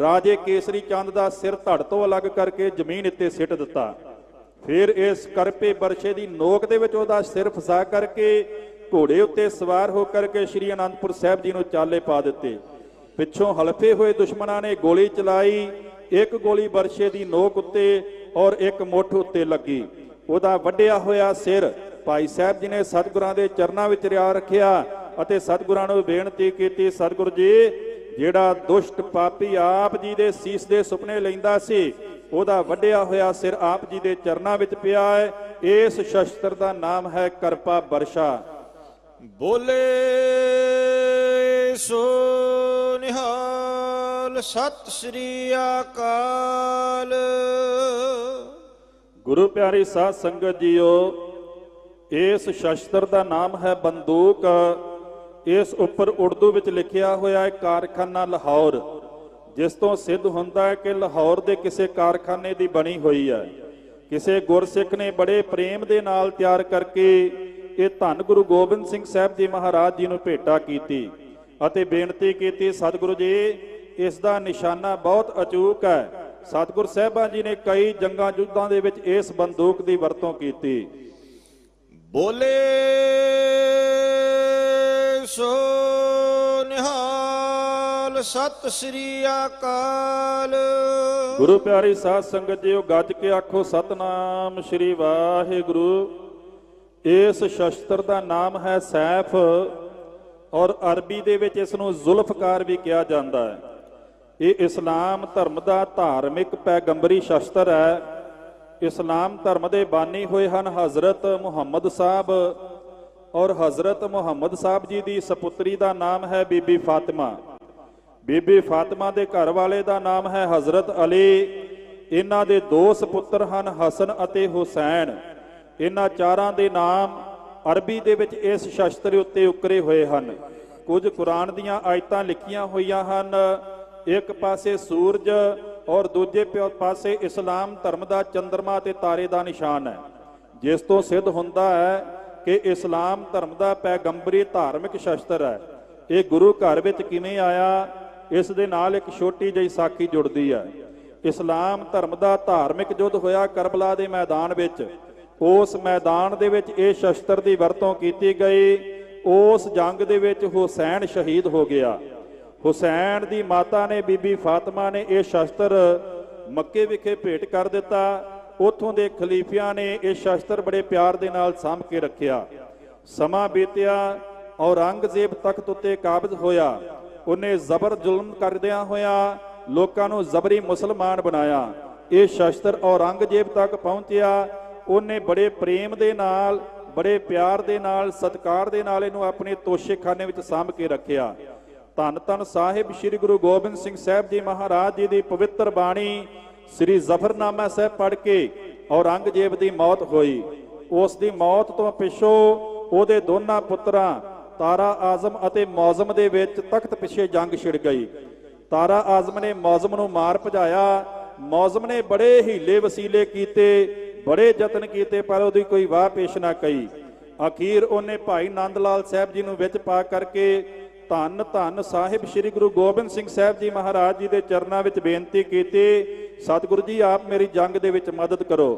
ਰਾਜੇ ਕੇਸਰੀ ਚੰਦ ਦਾ ਸਿਰ ਧੜ ਤੋਂ ਅਲੱਗ ਕਰਕੇ ਜ਼ਮੀਨ ਉੱਤੇ ਸਿੱਟ ਦਿੱਤਾ। ਫਿਰ ਇਸ ਕਰਪੇ ਬਰਸ਼ੇ ਦੀ ਨੋਕ ਦੇ ਵਿੱਚ ਉਹਦਾ ਸਿਰ ਫਸਾ ਕਰਕੇ ਘੋੜੇ ਉੱਤੇ ਸਵਾਰ ਹੋ ਕਰਕੇ ਸ੍ਰੀ ਅਨੰਦਪੁਰ ਸਾਹਿਬ ਜੀ ਨੂੰ ਚਾਲੇ ਪਾ ਦਿੱਤੇ। ਪਿੱਛੋਂ ਹਲਫੇ ਹੋਏ ਦੁਸ਼ਮਣਾਂ ਨੇ ਗੋਲੀ ਚਲਾਈ, ਇੱਕ ਗੋਲੀ ਬਰਸ਼ੇ ਦੀ ਨੋਕ ਉੱਤੇ ਔਰ ਇੱਕ ਮੁੱਠ ਉੱਤੇ ਲੱਗੀ। ਉਹਦਾ ਵੱਡਿਆ ਹੋਇਆ ਸਿਰ ਭਾਈ ਸਾਹਿਬ ਜੀ ਨੇ ਸਤਿਗੁਰਾਂ ਦੇ ਚਰਨਾਂ ਵਿੱਚ ਰਿਆ ਰੱਖਿਆ ਅਤੇ ਸਤਿਗੁਰਾਂ ਨੂੰ ਬੇਨਤੀ ਕੀਤੀ, ਸਤਿਗੁਰ ਜੀ, ਜਿਹੜਾ ਦੁਸ਼ਟ ਪਾਪੀ ਆਪ ਜੀ ਦੇ ਸੀਸ ਦੇ ਸੁਪਨੇ ਲੈਂਦਾ ਸੀ, ਉਹਦਾ ਵੱਡਿਆ ਹੋਇਆ ਸਿਰ ਆਪ ਜੀ ਦੇ ਚਰਨਾਂ ਵਿੱਚ ਪਿਆ ਹੈ। ਇਸ ਸ਼ਸਤਰ ਦਾ ਨਾਮ ਹੈ ਕਰਪਾ ਬਰਸ਼ਾ। ਬੋਲੇ ਸਤਿ ਸ੍ਰੀ ਅਕਾਲ। ਗੁਰੂ ਪਿਆਰੀ ਸਾਧ ਸੰਗਤ ਜੀਓ, ਇਸ ਸ਼ਸਤਰ ਦਾ ਨਾਮ ਹੈ ਬੰਦੂਕ। ਇਸ ਉੱਪਰ ਉਰਦੂ ਵਿੱਚ ਲਿਖਿਆ ਹੋਇਆ ਹੈ ਕਾਰਖਾਨਾ ਲਾਹੌਰ, ਜਿਸ ਤੋਂ ਸਿੱਧ ਹੁੰਦਾ ਹੈ ਕਿ ਲਾਹੌਰ ਦੇ ਕਿਸੇ ਕਾਰਖਾਨੇ ਦੀ ਬਣੀ ਹੋਈ ਹੈ। ਕਿਸੇ ਗੁਰਸਿੱਖ ਨੇ ਬੜੇ ਪ੍ਰੇਮ ਦੇ ਨਾਲ ਤਿਆਰ ਕਰਕੇ ਇਹ ਧੰਨ ਗੁਰੂ ਗੋਬਿੰਦ ਸਿੰਘ ਸਾਹਿਬ ਜੀ ਮਹਾਰਾਜ ਜੀ ਨੂੰ ਭੇਟਾ ਕੀਤੀ ਅਤੇ ਬੇਨਤੀ ਕੀਤੀ, ਸਤਿਗੁਰੂ ਜੀ ਇਸ ਦਾ ਨਿਸ਼ਾਨਾ ਬਹੁਤ ਅਚੂਕ ਹੈ। ਸਤਿਗੁਰ ਸਾਹਿਬਾਂ ਜੀ ਨੇ ਕਈ ਜੰਗਾਂ ਯੁੱਧਾਂ ਦੇ ਵਿੱਚ ਇਸ ਬੰਦੂਕ ਦੀ ਵਰਤੋਂ ਕੀਤੀ। ਬੋਲੇ ਸੋ ਨਿਹਾਲ ਸਤਿ ਸ੍ਰੀ ਅਕਾਲ। ਗੁਰੂ ਪਿਆਰੀ ਸਾਧ ਸੰਗਤ ਜੀਓ ਗੱਜ ਕੇ ਆਖੋ ਸਤਨਾਮ ਸ੍ਰੀ ਵਾਹਿਗੁਰੂ। ਇਸ ਸ਼ਸਤਰ ਦਾ ਨਾਮ ਹੈ ਸੈਫ ਔਰ ਅਰਬੀ ਦੇ ਵਿੱਚ ਇਸ ਨੂੰ ਜ਼ੁਲਫਕਾਰ ਵੀ ਕਿਹਾ ਜਾਂਦਾ ਹੈ। ਇਹ ਇਸਲਾਮ ਧਰਮ ਦਾ ਧਾਰਮਿਕ ਪੈਗੰਬਰੀ ਸ਼ਸਤਰ ਹੈ। ਇਸਲਾਮ ਧਰਮ ਦੇ ਬਾਨੀ ਹੋਏ ਹਨ ਹਜ਼ਰਤ ਮੁਹੰਮਦ ਸਾਹਿਬ ਔਰ ਹਜ਼ਰਤ ਮੁਹੰਮਦ ਸਾਹਿਬ ਜੀ ਦੀ ਸਪੁੱਤਰੀ ਦਾ ਨਾਮ ਹੈ ਬੀਬੀ ਫਾਤਿਮਾ। ਬੀਬੀ ਫਾਤਿਮਾ ਦੇ ਘਰ ਵਾਲੇ ਦਾ ਨਾਮ ਹੈ ਹਜ਼ਰਤ ਅਲੀ। ਇਹਨਾਂ ਦੇ ਦੋ ਸੁਪੁੱਤਰ ਹਨ ਹਸਨ ਅਤੇ ਹੁਸੈਨ। ਇਹਨਾਂ ਚਾਰਾਂ ਦੇ ਨਾਮ ਅਰਬੀ ਦੇ ਵਿੱਚ ਇਸ ਸ਼ਸਤਰ ਉੱਤੇ ਉਕਰੇ ਹੋਏ ਹਨ। ਕੁਝ ਕੁਰਾਨ ਦੀਆਂ ਆਇਤਾਂ ਲਿਖੀਆਂ ਹੋਈਆਂ ਹਨ। ਇੱਕ ਪਾਸੇ ਸੂਰਜ ਔਰ ਦੂਜੇ ਪਿਓ- ਪਾਸੇ ਇਸਲਾਮ ਧਰਮ ਦਾ ਚੰਦਰਮਾ ਤੇ ਤਾਰੇ ਦਾ ਨਿਸ਼ਾਨ ਹੈ। ਜਿਸ ਤੋਂ ਸਿੱਧ ਹੁੰਦਾ ਹੈ ਕਿ ਇਸਲਾਮ ਧਰਮ ਦਾ ਪੈਗੰਬਰੀ ਧਾਰਮਿਕ ਸ਼ਸਤਰ ਹੈ। ਇਹ ਗੁਰੂ ਘਰ ਵਿੱਚ ਕਿਵੇਂ ਆਇਆ, ਇਸ ਦੇ ਨਾਲ ਇੱਕ ਛੋਟੀ ਜਿਹੀ ਸਾਖੀ ਜੁੜਦੀ ਹੈ। ਇਸਲਾਮ ਧਰਮ ਦਾ ਧਾਰਮਿਕ ਯੁੱਧ ਹੋਇਆ ਕਰਬਲਾ ਦੇ ਮੈਦਾਨ ਵਿੱਚ। ਉਸ ਮੈਦਾਨ ਦੇ ਵਿੱਚ ਇਹ ਸ਼ਸਤਰ ਦੀ ਵਰਤੋਂ ਕੀਤੀ ਗਈ। ਉਸ ਜੰਗ ਦੇ ਵਿੱਚ ਹੁਸੈਨ ਸ਼ਹੀਦ ਹੋ ਗਿਆ। ਹੁਸੈਨ ਦੀ ਮਾਤਾ ਨੇ, ਬੀਬੀ ਫਾਤਿਮਾ ਨੇ ਇਹ ਸ਼ਸਤਰ ਮੱਕੇ ਵਿਖੇ ਭੇਟ ਕਰ ਦਿੱਤਾ। ਉਥੋਂ ਦੇ ਖਲੀਫਿਆਂ ਨੇ ਇਹ ਸ਼ਸਤਰ ਬੜੇ ਪਿਆਰ ਦੇ ਨਾਲ ਸਾਂਭ ਕੇ ਰੱਖਿਆ। ਸਮਾਂ ਬੀਤਿਆ, ਔਰੰਗਜ਼ੇਬ ਤਖਤ ਉੱਤੇ ਕਾਬਜ਼ ਹੋਇਆ। ਉਹਨੇ ਜ਼ਬਰ ਜ਼ੁਲਮ ਕਰਦਿਆਂ ਹੋਇਆ ਲੋਕਾਂ ਨੂੰ ਜ਼ਬਰੀ ਮੁਸਲਮਾਨ ਬਣਾਇਆ। ਇਹ ਸ਼ਸਤਰ ਔਰੰਗਜ਼ੇਬ ਤੱਕ ਪਹੁੰਚਿਆ। ਉਹਨੇ ਬੜੇ ਪ੍ਰੇਮ ਦੇ ਨਾਲ, ਬੜੇ ਪਿਆਰ ਦੇ ਨਾਲ, ਸਤਿਕਾਰ ਦੇ ਨਾਲ ਇਹਨੂੰ ਆਪਣੇ ਤੋਸ਼ੇਖਾਨੇ ਵਿੱਚ ਸਾਂਭ ਕੇ ਰੱਖਿਆ। ਧੰਨ ਧੰਨ ਸਾਹਿਬ ਸ੍ਰੀ ਗੁਰੂ ਗੋਬਿੰਦ ਸਿੰਘ ਸਾਹਿਬ ਜੀ ਮਹਾਰਾਜ ਜੀ ਦੀ ਪਵਿੱਤਰ ਬਾਣੀ ਸ੍ਰੀ ਜ਼ਫਰਨਾਮਾ ਸਾਹਿਬ ਪੜ੍ਹ ਕੇ ਔਰੰਗਜ਼ੇਬ ਦੀ ਮੌਤ ਹੋਈ। ਉਸ ਦੀ ਮੌਤ ਤੋਂ ਪਿੱਛੋਂ ਉਹਦੇ ਦੋਨਾਂ ਪੁੱਤਰਾਂ ਤਾਰਾ ਆਜ਼ਮ ਅਤੇ ਮੌਜ਼ਮ ਦੇ ਵਿੱਚ ਤਖਤ ਪਿੱਛੇ ਜੰਗ ਛਿੜ ਗਈ। ਤਾਰਾ ਆਜ਼ਮ ਨੇ ਮੌਜ਼ਮ ਨੂੰ ਮਾਰ ਭਜਾਇਆ। ਮੌਜ਼ਮ ਨੇ ਬੜੇ ਹੀਲੇ ਵਸੀਲੇ ਕੀਤੇ, ਬੜੇ ਯਤਨ ਕੀਤੇ, ਪਰ ਉਹਦੀ ਕੋਈ ਵਾਹ ਪੇਸ਼ ਨਾ ਕਈ। ਅਖੀਰ ਉਹਨੇ ਭਾਈ ਨੰਦ ਲਾਲ ਸਾਹਿਬ ਜੀ ਨੂੰ ਵਿੱਚ ਪਾ ਕਰਕੇ ਧੰਨ ਧੰਨ ਸਾਹਿਬ ਸ੍ਰੀ ਗੁਰੂ ਗੋਬਿੰਦ ਸਿੰਘ ਸਾਹਿਬ ਜੀ ਮਹਾਰਾਜ ਜੀ ਦੇ ਚਰਨਾਂ ਵਿੱਚ ਬੇਨਤੀ ਕੀਤੀ, ਸਤਿਗੁਰੂ ਜੀ ਆਪ ਮੇਰੀ ਜੰਗ ਦੇ ਵਿੱਚ ਮਦਦ ਕਰੋ।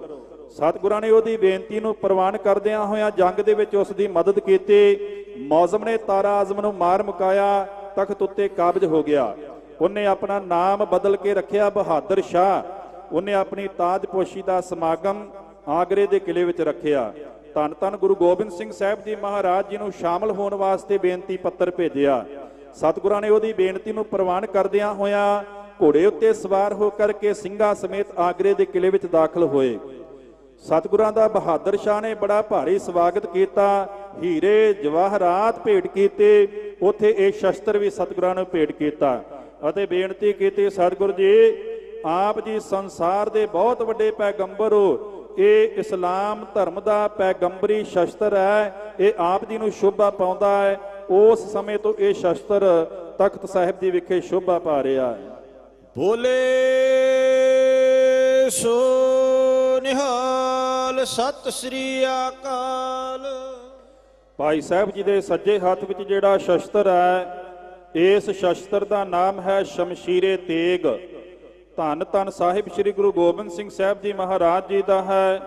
ਸਤਿਗੁਰਾਂ ਨੇ ਉਹਦੀ ਬੇਨਤੀ ਨੂੰ ਪ੍ਰਵਾਨ ਕਰਦਿਆਂ ਹੋਇਆਂ ਜੰਗ ਦੇ ਵਿੱਚ ਉਸ ਦੀ ਮਦਦ ਕੀਤੀ ਮੌਜ਼ਮ ਨੇ ਤਾਰਾ ਆਜ਼ਮ ਨੂੰ ਮਾਰ ਮੁਕਾਇਆ, ਤਖਤ ਉੱਤੇ ਕਾਬਜ ਹੋ ਗਿਆ। ਉਹਨੇ ਆਪਣਾ ਨਾਮ ਬਦਲ ਕੇ ਰੱਖਿਆ ਬਹਾਦਰ ਸ਼ਾਹ। ਉਹਨੇ ਆਪਣੀ ਤਾਜਪੋਸ਼ੀ ਦਾ ਸਮਾਗਮ ਆਗਰੇ ਦੇ ਕਿਲੇ ਵਿੱਚ ਰੱਖਿਆ। ਧੰਨ ਧੰਨ ਗੁਰੂ ਗੋਬਿੰਦ ਸਿੰਘ ਸਾਹਿਬ ਜੀ ਮਹਾਰਾਜ ਜੀ ਨੂੰ ਸ਼ਾਮਲ ਹੋਣ ਵਾਸਤੇ ਬੇਨਤੀ ਪੱਤਰ ਭੇਜਿਆ। ਸਤਿਗੁਰਾਂ ਨੇ ਉਹਦੀ ਬੇਨਤੀ ਨੂੰ ਪ੍ਰਵਾਨ ਕਰਦਿਆਂ ਹੋਇਆਂ ਘੋੜੇ ਉੱਤੇ ਸਵਾਰ ਹੋ ਕਰਕੇ ਸਿੰਘਾਂ ਸਮੇਤ ਆਗਰੇ ਦੇ ਕਿਲੇ ਵਿੱਚ ਦਾਖਲ ਹੋਏ। ਸਤਿਗੁਰਾਂ ਦਾ ਬਹਾਦਰ ਸ਼ਾਹ ਨੇ ਬੜਾ ਭਾਰੀ ਸਵਾਗਤ ਕੀਤਾ, ਹੀਰੇ, ਜਵਾਹਰਾਤ ਭੇਟ ਕੀਤੇ, ਉਥੇ ਇਹ ਸ਼ਸਤਰ ਵੀ ਸਤਿਗੁਰਾਂ ਨੂੰ ਭੇਟ ਕੀਤਾ। ਅਤੇ ਬੇਨਤੀ ਕੀਤੀ, ਸਤਿਗੁਰ ਜੀ, ਆਪ ਜੀ ਸੰਸਾਰ ਦੇ ਬਹੁਤ ਵੱਡੇ ਪੈਗੰਬਰ ਹੋ ਇਹ ਇਸਲਾਮ ਧਰਮ ਦਾ ਪੈਗੰਬਰੀ ਸ਼ਸਤਰ ਹੈ ਇਹ ਆਪ ਜੀ ਨੂੰ ਸ਼ੋਭਾ ਪਾਉਂਦਾ ਹੈ ਉਸ ਸਮੇਂ ਤੋਂ ਇਹ ਸ਼ਸਤਰ ਤਖਤ ਸਾਹਿਬ ਜੀ ਵਿਖੇ ਸ਼ੋਭਾ ਪਾ ਰਿਹਾ ਹੈ। ਬੋਲੇ ਸੋ ਨਿਹਾਲ ਸਤਿ ਸ੍ਰੀ ਅਕਾਲ। ਭਾਈ ਸਾਹਿਬ ਜੀ ਦੇ ਸੱਜੇ ਹੱਥ ਵਿੱਚ ਜਿਹੜਾ ਸ਼ਸਤਰ ਹੈ ਇਸ ਸ਼ਸਤਰ ਦਾ ਨਾਮ ਹੈ ਸ਼ਮਸ਼ੀਰੇ ਤੇਗ। ਧੰਨ ਧੰਨ ਸਾਹਿਬ ਸ੍ਰੀ ਗੁਰੂ ਗੋਬਿੰਦ ਸਿੰਘ ਸਾਹਿਬ ਜੀ ਮਹਾਰਾਜ ਜੀ ਦਾ ਹੈ।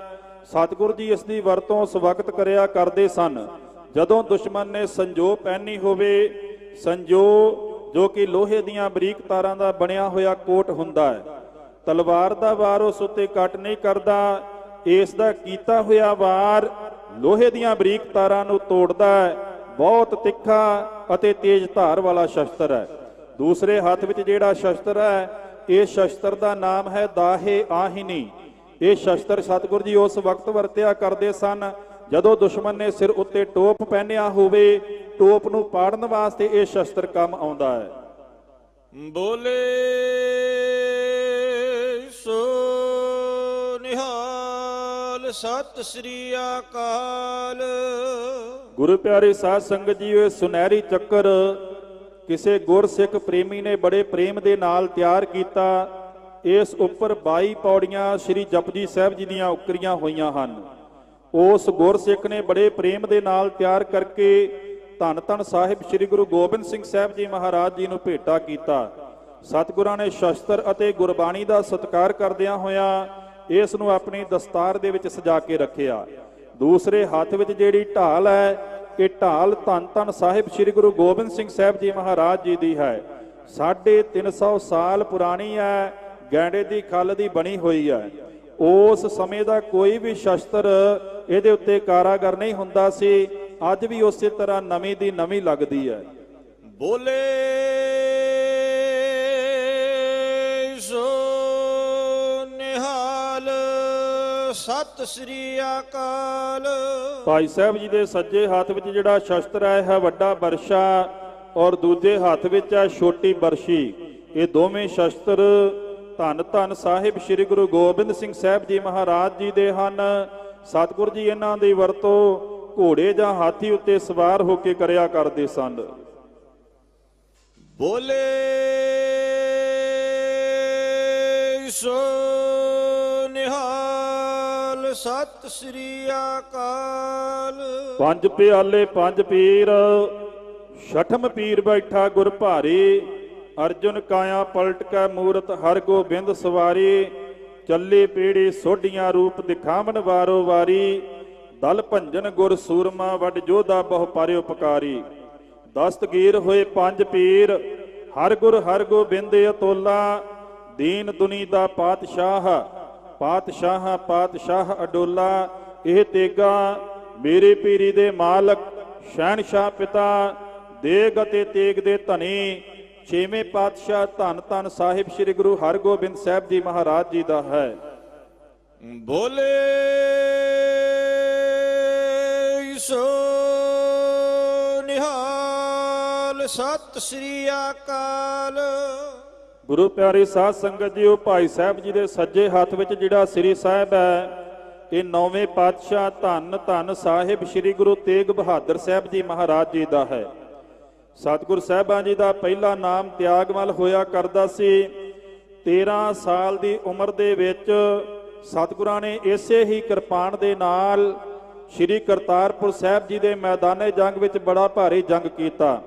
ਸਤਿਗੁਰ ਜੀ ਇਸ ਦੀ ਵਰਤੋਂ ਉਸ ਵਕਤ ਕਰਿਆ ਕਰਦੇ ਸਨ, ਜਦੋਂ ਦੁਸ਼ਮਣ ਨੇ ਸੰਜੋ ਪਹਿਨੀ ਹੋਵੇ। ਸੰਜੋ, ਜੋ ਕਿ ਲੋਹੇ ਦੀਆਂ ਬਰੀਕ ਤਾਰਾਂ ਦਾ ਬਣਿਆ ਹੋਇਆ ਕੋਟ ਹੁੰਦਾ ਹੈ। ਤਲਵਾਰ ਦਾ ਵਾਰ ਉਸ ਉੱਤੇ ਕੱਟ ਨਹੀਂ ਕਰਦਾ। ਇਸ ਦਾ ਕੀਤਾ ਹੋਇਆ ਵਾਰ ਲੋਹੇ ਦੀਆਂ ਬਰੀਕ ਤਾਰਾਂ ਨੂੰ ਤੋੜਦਾ ਹੈ। ਬਹੁਤ ਤਿੱਖਾ ਅਤੇ ਤੇਜ਼ ਧਾਰ ਵਾਲਾ ਸ਼ਸਤਰ ਹੈ। ਦੂਸਰੇ ਹੱਥ ਵਿੱਚ ਜਿਹੜਾ ਸ਼ਸਤਰ ਹੈ ਇਹ ਸ਼ਸਤਰ ਦਾ ਨਾਮ ਹੈ ਦਾਹੇ ਆਹਿਨੀ। ਇਹ ਸ਼ਸਤਰ ਸਤਿਗੁਰ ਜੀ ਉਸ ਵਕਤ ਵਰਤਿਆ ਕਰਦੇ ਸਨ ਜਦੋਂ ਦੁਸ਼ਮਣ ਨੇ ਸਿਰ ਉੱਤੇ ਟੋਪ ਪਹਿਨਿਆ ਹੋਵੇ ਟੋਪ ਨੂੰ ਪਾੜਨ ਵਾਸਤੇ ਇਹ ਸ਼ਸਤਰ ਕੰਮ ਆਉਂਦਾ ਹੈ। ਬੋਲੇ ਸੋ ਨਿਹਾਲ ਸਤਿ ਸ੍ਰੀ ਅਕਾਲ। ਗੁਰੂ ਪਿਆਰੇ ਸਾਧ ਸੰਗਤ ਜੀ ਇਹ ਸੁਨਹਿਰੀ ਚੱਕਰ ਕਿਸੇ ਗੁਰਸਿੱਖ ਪ੍ਰੇਮੀ ਨੇ ਬੜੇ ਪ੍ਰੇਮ ਦੇ ਨਾਲ ਤਿਆਰ ਕੀਤਾ, ਇਸ ਉੱਪਰ 22 ਪੌੜੀਆਂ ਸ੍ਰੀ ਜਪਜੀ ਸਾਹਿਬ ਜੀ ਦੀਆਂ ਉਕਰੀਆਂ ਹੋਈਆਂ ਹਨ। ਉਸ ਗੁਰਸਿੱਖ ਨੇ ਬੜੇ ਪ੍ਰੇਮ ਦੇ ਨਾਲ ਤਿਆਰ ਕਰਕੇ ਧੰਨ ਧੰਨ ਸਾਹਿਬ ਸ੍ਰੀ ਗੁਰੂ ਗੋਬਿੰਦ ਸਿੰਘ ਸਾਹਿਬ ਜੀ ਮਹਾਰਾਜ ਜੀ ਨੂੰ ਭੇਟਾ ਕੀਤਾ। ਸਤਿਗੁਰਾਂ ਨੇ ਸ਼ਸਤਰ ਅਤੇ ਗੁਰਬਾਣੀ ਦਾ ਸਤਿਕਾਰ ਕਰਦਿਆਂ ਹੋਇਆਂ ਇਸ ਨੂੰ ਆਪਣੀ ਦਸਤਾਰ ਦੇ ਵਿੱਚ ਸਜਾ ਕੇ ਰੱਖਿਆ। ਦੂਸਰੇ ਹੱਥ ਵਿੱਚ ਜਿਹੜੀ ਢਾਲ ਹੈ ਇਹ ਢਾਲ ਧੰਨ ਧੰਨ ਸਾਹਿਬ ਸ੍ਰੀ ਗੁਰੂ ਗੋਬਿੰਦ ਸਿੰਘ ਸਾਹਿਬ ਜੀ ਮਹਾਰਾਜ ਜੀ ਦੀ ਹੈ। 350 ਸਾਲ ਪੁਰਾਣੀ ਹੈ ਗੈਂਡੇ ਦੀ ਖੱਲ ਦੀ ਬਣੀ ਹੋਈ ਹੈ। ਉਸ ਸਮੇਂ ਦਾ ਕੋਈ ਵੀ ਸ਼ਸਤਰ ਇਹਦੇ ਉੱਤੇ ਕਾਰਾਗਰ ਨਹੀਂ ਹੁੰਦਾ ਸੀ। ਅੱਜ ਵੀ ਉਸੇ ਤਰ੍ਹਾਂ ਨਵੀਂ ਦੀ ਨਵੀਂ ਲੱਗਦੀ ਹੈ। ਬੋਲੇ ਸੋ ਸਤਿ ਸ੍ਰੀ ਅਕਾਲ। ਭਾਈ ਸਾਹਿਬ ਜੀ ਦੇ ਸੱਜੇ ਹੱਥ ਵਿੱਚ ਜਿਹੜਾ ਸ਼ਸਤਰ ਹੈ ਇਹ ਹੈ ਵੱਡਾ ਬਰਸ਼ਾ ਔਰ ਦੂਜੇ ਹੱਥ ਵਿੱਚ ਹੈ ਛੋਟੀ ਬਰਸ਼ੀ। ਇਹ ਦੋਵੇਂ ਸ਼ਸਤਰ ਧੰਨ ਧੰਨ ਸਾਹਿਬ ਸ੍ਰੀ ਗੁਰੂ ਗੋਬਿੰਦ ਸਿੰਘ ਸਾਹਿਬ ਜੀ ਮਹਾਰਾਜ ਜੀ ਦੇ ਹਨ। ਸਤਿਗੁਰ ਜੀ ਇਹਨਾਂ ਦੀ ਵਰਤੋਂ ਘੋੜੇ ਜਾਂ ਹਾਥੀ ਉੱਤੇ ਸਵਾਰ ਹੋ ਕੇ ਕਰਿਆ ਕਰਦੇ ਸਨ। ਬੋਲੇ ਸੋ ਸਤਿ ਸ੍ਰੀ ਅਕਾਲ। ਪੰਜ ਪਿਆਲੇ, ਪੰਜ ਪੀਰ, ਛਠਮ ਪੀਰ ਬੈਠਾ ਗੁਰ ਭਾਰੀ, ਅਰਜੁਨ ਕਾਇਆ ਪਲਟ ਕੈ ਮੂਰਤ ਹਰ ਗੋਬਿੰਦ ਸਵਾਰੀ, ਚੱਲੇ ਪੀੜੀ ਸੋਢੀਆਂ ਰੂਪ ਦਿਖਾਵਨ ਵਾਰੋ ਵਾਰੀ, ਦਲ ਭੰਜਨ ਗੁਰ ਸੂਰਮਾ ਵੱਡ ਜੋਧਾ ਬਹੁ ਪਾਰੇ ਉਪਕਾਰੀ। ਦਸਤਗੀਰ ਹੋਏ ਪੰਜ ਪੀਰ, ਹਰ ਗੁਰ ਹਰ ਗੋਬਿੰਦ ਅਤੋਲਾ, ਦੀਨ ਦੁਨੀ ਦਾ ਪਾਤਸ਼ਾਹ ਪਾਤਸ਼ਾਹ ਪਾਤਸ਼ਾਹ ਅਡੋਲਾ, ਇਹ ਤੇਗਾ ਮੇਰੇ ਪੀਰੀ ਦੇ ਮਾਲਕ ਸ਼ਹਿਨशाह ਪਿਤਾ, ਦੇਗ ਅਤੇ ਤੇਗ ਦੇ ਧਨੀ, ਛੇਵੇਂ ਪਾਤਸ਼ਾਹ ਧੰਨ ਧੰਨ ਸਾਹਿਬ ਸ੍ਰੀ ਗੁਰੂ ਹਰਗੋਬਿੰਦ ਸਾਹਿਬ ਜੀ ਮਹਾਰਾਜ ਜੀ ਦਾ ਹੈ। ਬੋਲੇ ਸੋ ਨਿਹਾਲ ਸਤਿ ਸ੍ਰੀ ਅਕਾਲ। ਗੁਰੂ ਪਿਆਰੇ ਸਾਧ ਸੰਗਤ ਜੀਓ, ਭਾਈ ਸਾਹਿਬ ਜੀ ਦੇ ਸੱਜੇ ਹੱਥ ਵਿੱਚ ਜਿਹੜਾ ਸ੍ਰੀ ਸਾਹਿਬ ਹੈ, ਇਹ ਨੌਵੇਂ ਪਾਤਸ਼ਾਹ ਧੰਨ ਧੰਨ ਸਾਹਿਬ ਸ੍ਰੀ ਗੁਰੂ ਤੇਗ ਬਹਾਦਰ ਸਾਹਿਬ ਜੀ ਮਹਾਰਾਜ ਜੀ ਦਾ ਹੈ। ਸਤਿਗੁਰ ਸਾਹਿਬਾਂ ਜੀ ਦਾ ਪਹਿਲਾ ਨਾਮ ਤਿਆਗਮਲ ਹੋਇਆ ਕਰਦਾ ਸੀ। 13 ਸਾਲ ਦੀ ਉਮਰ ਦੇ ਵਿੱਚ ਸਤਿਗੁਰਾਂ ਨੇ ਇਸੇ ਹੀ ਕਿਰਪਾਨ ਦੇ ਨਾਲ ਸ੍ਰੀ ਕਰਤਾਰਪੁਰ ਸਾਹਿਬ ਜੀ ਦੇ ਮੈਦਾਨੇ ਜੰਗ ਵਿੱਚ ਬੜਾ ਭਾਰੀ ਜੰਗ ਕੀਤਾ।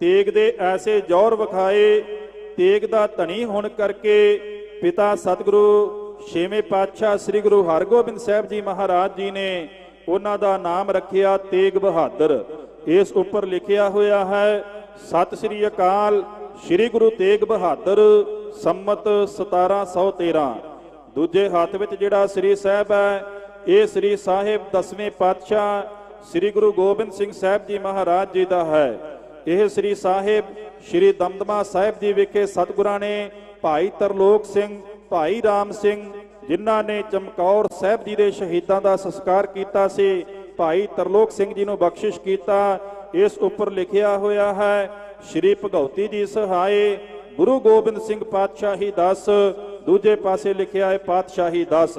ਤੇਗ ਦੇ ਐਸੇ ਜ਼ੋਰ ਵਿਖਾਏ ਤੇਗ ਦਾ ਧਣੀ ਹੋਣ ਕਰਕੇ ਪਿਤਾ ਸਤਿਗੁਰੂ ਛੇਵੇਂ ਪਾਤਸ਼ਾਹ ਸ੍ਰੀ ਗੁਰੂ ਹਰਗੋਬਿੰਦ ਸਾਹਿਬ ਜੀ ਮਹਾਰਾਜ ਜੀ ਨੇ ਉਹਨਾਂ ਦਾ ਨਾਮ ਰੱਖਿਆ ਤੇਗ ਬਹਾਦਰ। ਇਸ ਉੱਪਰ ਲਿਖਿਆ ਹੋਇਆ ਹੈ, ਸਤਿ ਸ੍ਰੀ ਅਕਾਲ, ਸ੍ਰੀ ਗੁਰੂ ਤੇਗ ਬਹਾਦਰ, ਸੰਮਤ 1713 ਦੂਜੇ ਹੱਥ ਵਿੱਚ ਜਿਹੜਾ ਸ੍ਰੀ ਸਾਹਿਬ ਹੈ, ਇਹ ਸ੍ਰੀ ਸਾਹਿਬ ਦਸਵੇਂ ਪਾਤਸ਼ਾਹ ਸ੍ਰੀ ਗੁਰੂ ਗੋਬਿੰਦ ਸਿੰਘ ਸਾਹਿਬ ਜੀ ਮਹਾਰਾਜ ਜੀ ਦਾ ਹੈ। ਇਹ ਸ੍ਰੀ ਸਾਹਿਬ ਸ੍ਰੀ ਦਮਦਮਾ ਸਾਹਿਬ ਜੀ ਵਿਖੇ ਸਤਿਗੁਰਾਂ ਨੇ ਭਾਈ ਤਰਲੋਕ ਸਿੰਘ, ਭਾਈ ਰਾਮ ਸਿੰਘ ਜਿਨ੍ਹਾਂ ਨੇ ਚਮਕੌਰ ਸਾਹਿਬ ਜੀ ਦੇ ਸ਼ਹੀਦਾਂ ਦਾ ਸੰਸਕਾਰ ਕੀਤਾ ਸੀ, ਭਾਈ ਤਰਲੋਕ ਸਿੰਘ ਜੀ ਨੂੰ ਬਖਸ਼ਿਸ਼ ਕੀਤਾ, ਇਸ ਉੱਪਰ ਲਿਖਿਆ ਹੋਇਆ ਹੈ, ਸ੍ਰੀ ਭਗਉਤੀ ਜੀ ਸਹਾਏ, ਗੁਰੂ ਗੋਬਿੰਦ ਸਿੰਘ ਪਾਤਸ਼ਾਹੀ 10 ਦੂਜੇ ਪਾਸੇ ਲਿਖਿਆ ਹੈ, ਪਾਤਸ਼ਾਹੀ 10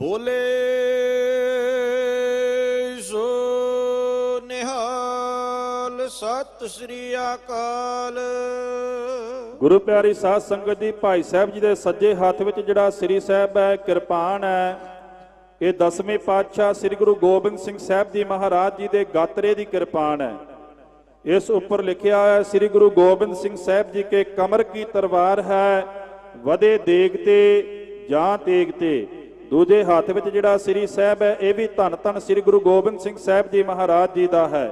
ਬੋਲੇ ਸਤਿ ਸ੍ਰੀ ਅਕਾਲ। ਗੁਰੂ ਪਿਆਰੀ ਸਾਧ ਸੰਗਤ ਦੀ ਭਾਈ ਸਾਹਿਬ ਜੀ ਦੇ ਸੱਜੇ ਹੱਥ ਵਿੱਚ ਜਿਹੜਾ ਸ੍ਰੀ ਸਾਹਿਬ ਹੈ, ਕਿਰਪਾਨ ਹੈ। ਇਹ ਦਸਵੇਂ ਪਾਤਸ਼ਾਹ ਸ੍ਰੀ ਗੁਰੂ ਗੋਬਿੰਦ ਸਿੰਘ ਸਾਹਿਬ ਜੀ ਮਹਾਰਾਜ ਜੀ ਦੇ ਗਾਤਰੇ ਦੀ ਕਿਰਪਾਨ ਹੈ। ਇਸ ਉੱਪਰ ਲਿਖਿਆ ਹੈ, ਸ੍ਰੀ ਗੁਰੂ ਗੋਬਿੰਦ ਸਿੰਘ ਸਾਹਿਬ ਜੀ ਕੇ ਕਮਰ ਕੀ ਤਲਵਾਰ ਹੈ ਵਦੇ ਦੇਗਤੇ ਜਾਂ ਤੇਗਤੇ ਦੂਜੇ ਹੱਥ ਵਿੱਚ ਜਿਹੜਾ ਸ੍ਰੀ ਸਾਹਿਬ ਹੈ, ਇਹ ਵੀ ਧੰਨ ਧੰਨ ਸ੍ਰੀ ਗੁਰੂ ਗੋਬਿੰਦ ਸਿੰਘ ਸਾਹਿਬ ਜੀ ਮਹਾਰਾਜ ਜੀ ਦਾ ਹੈ।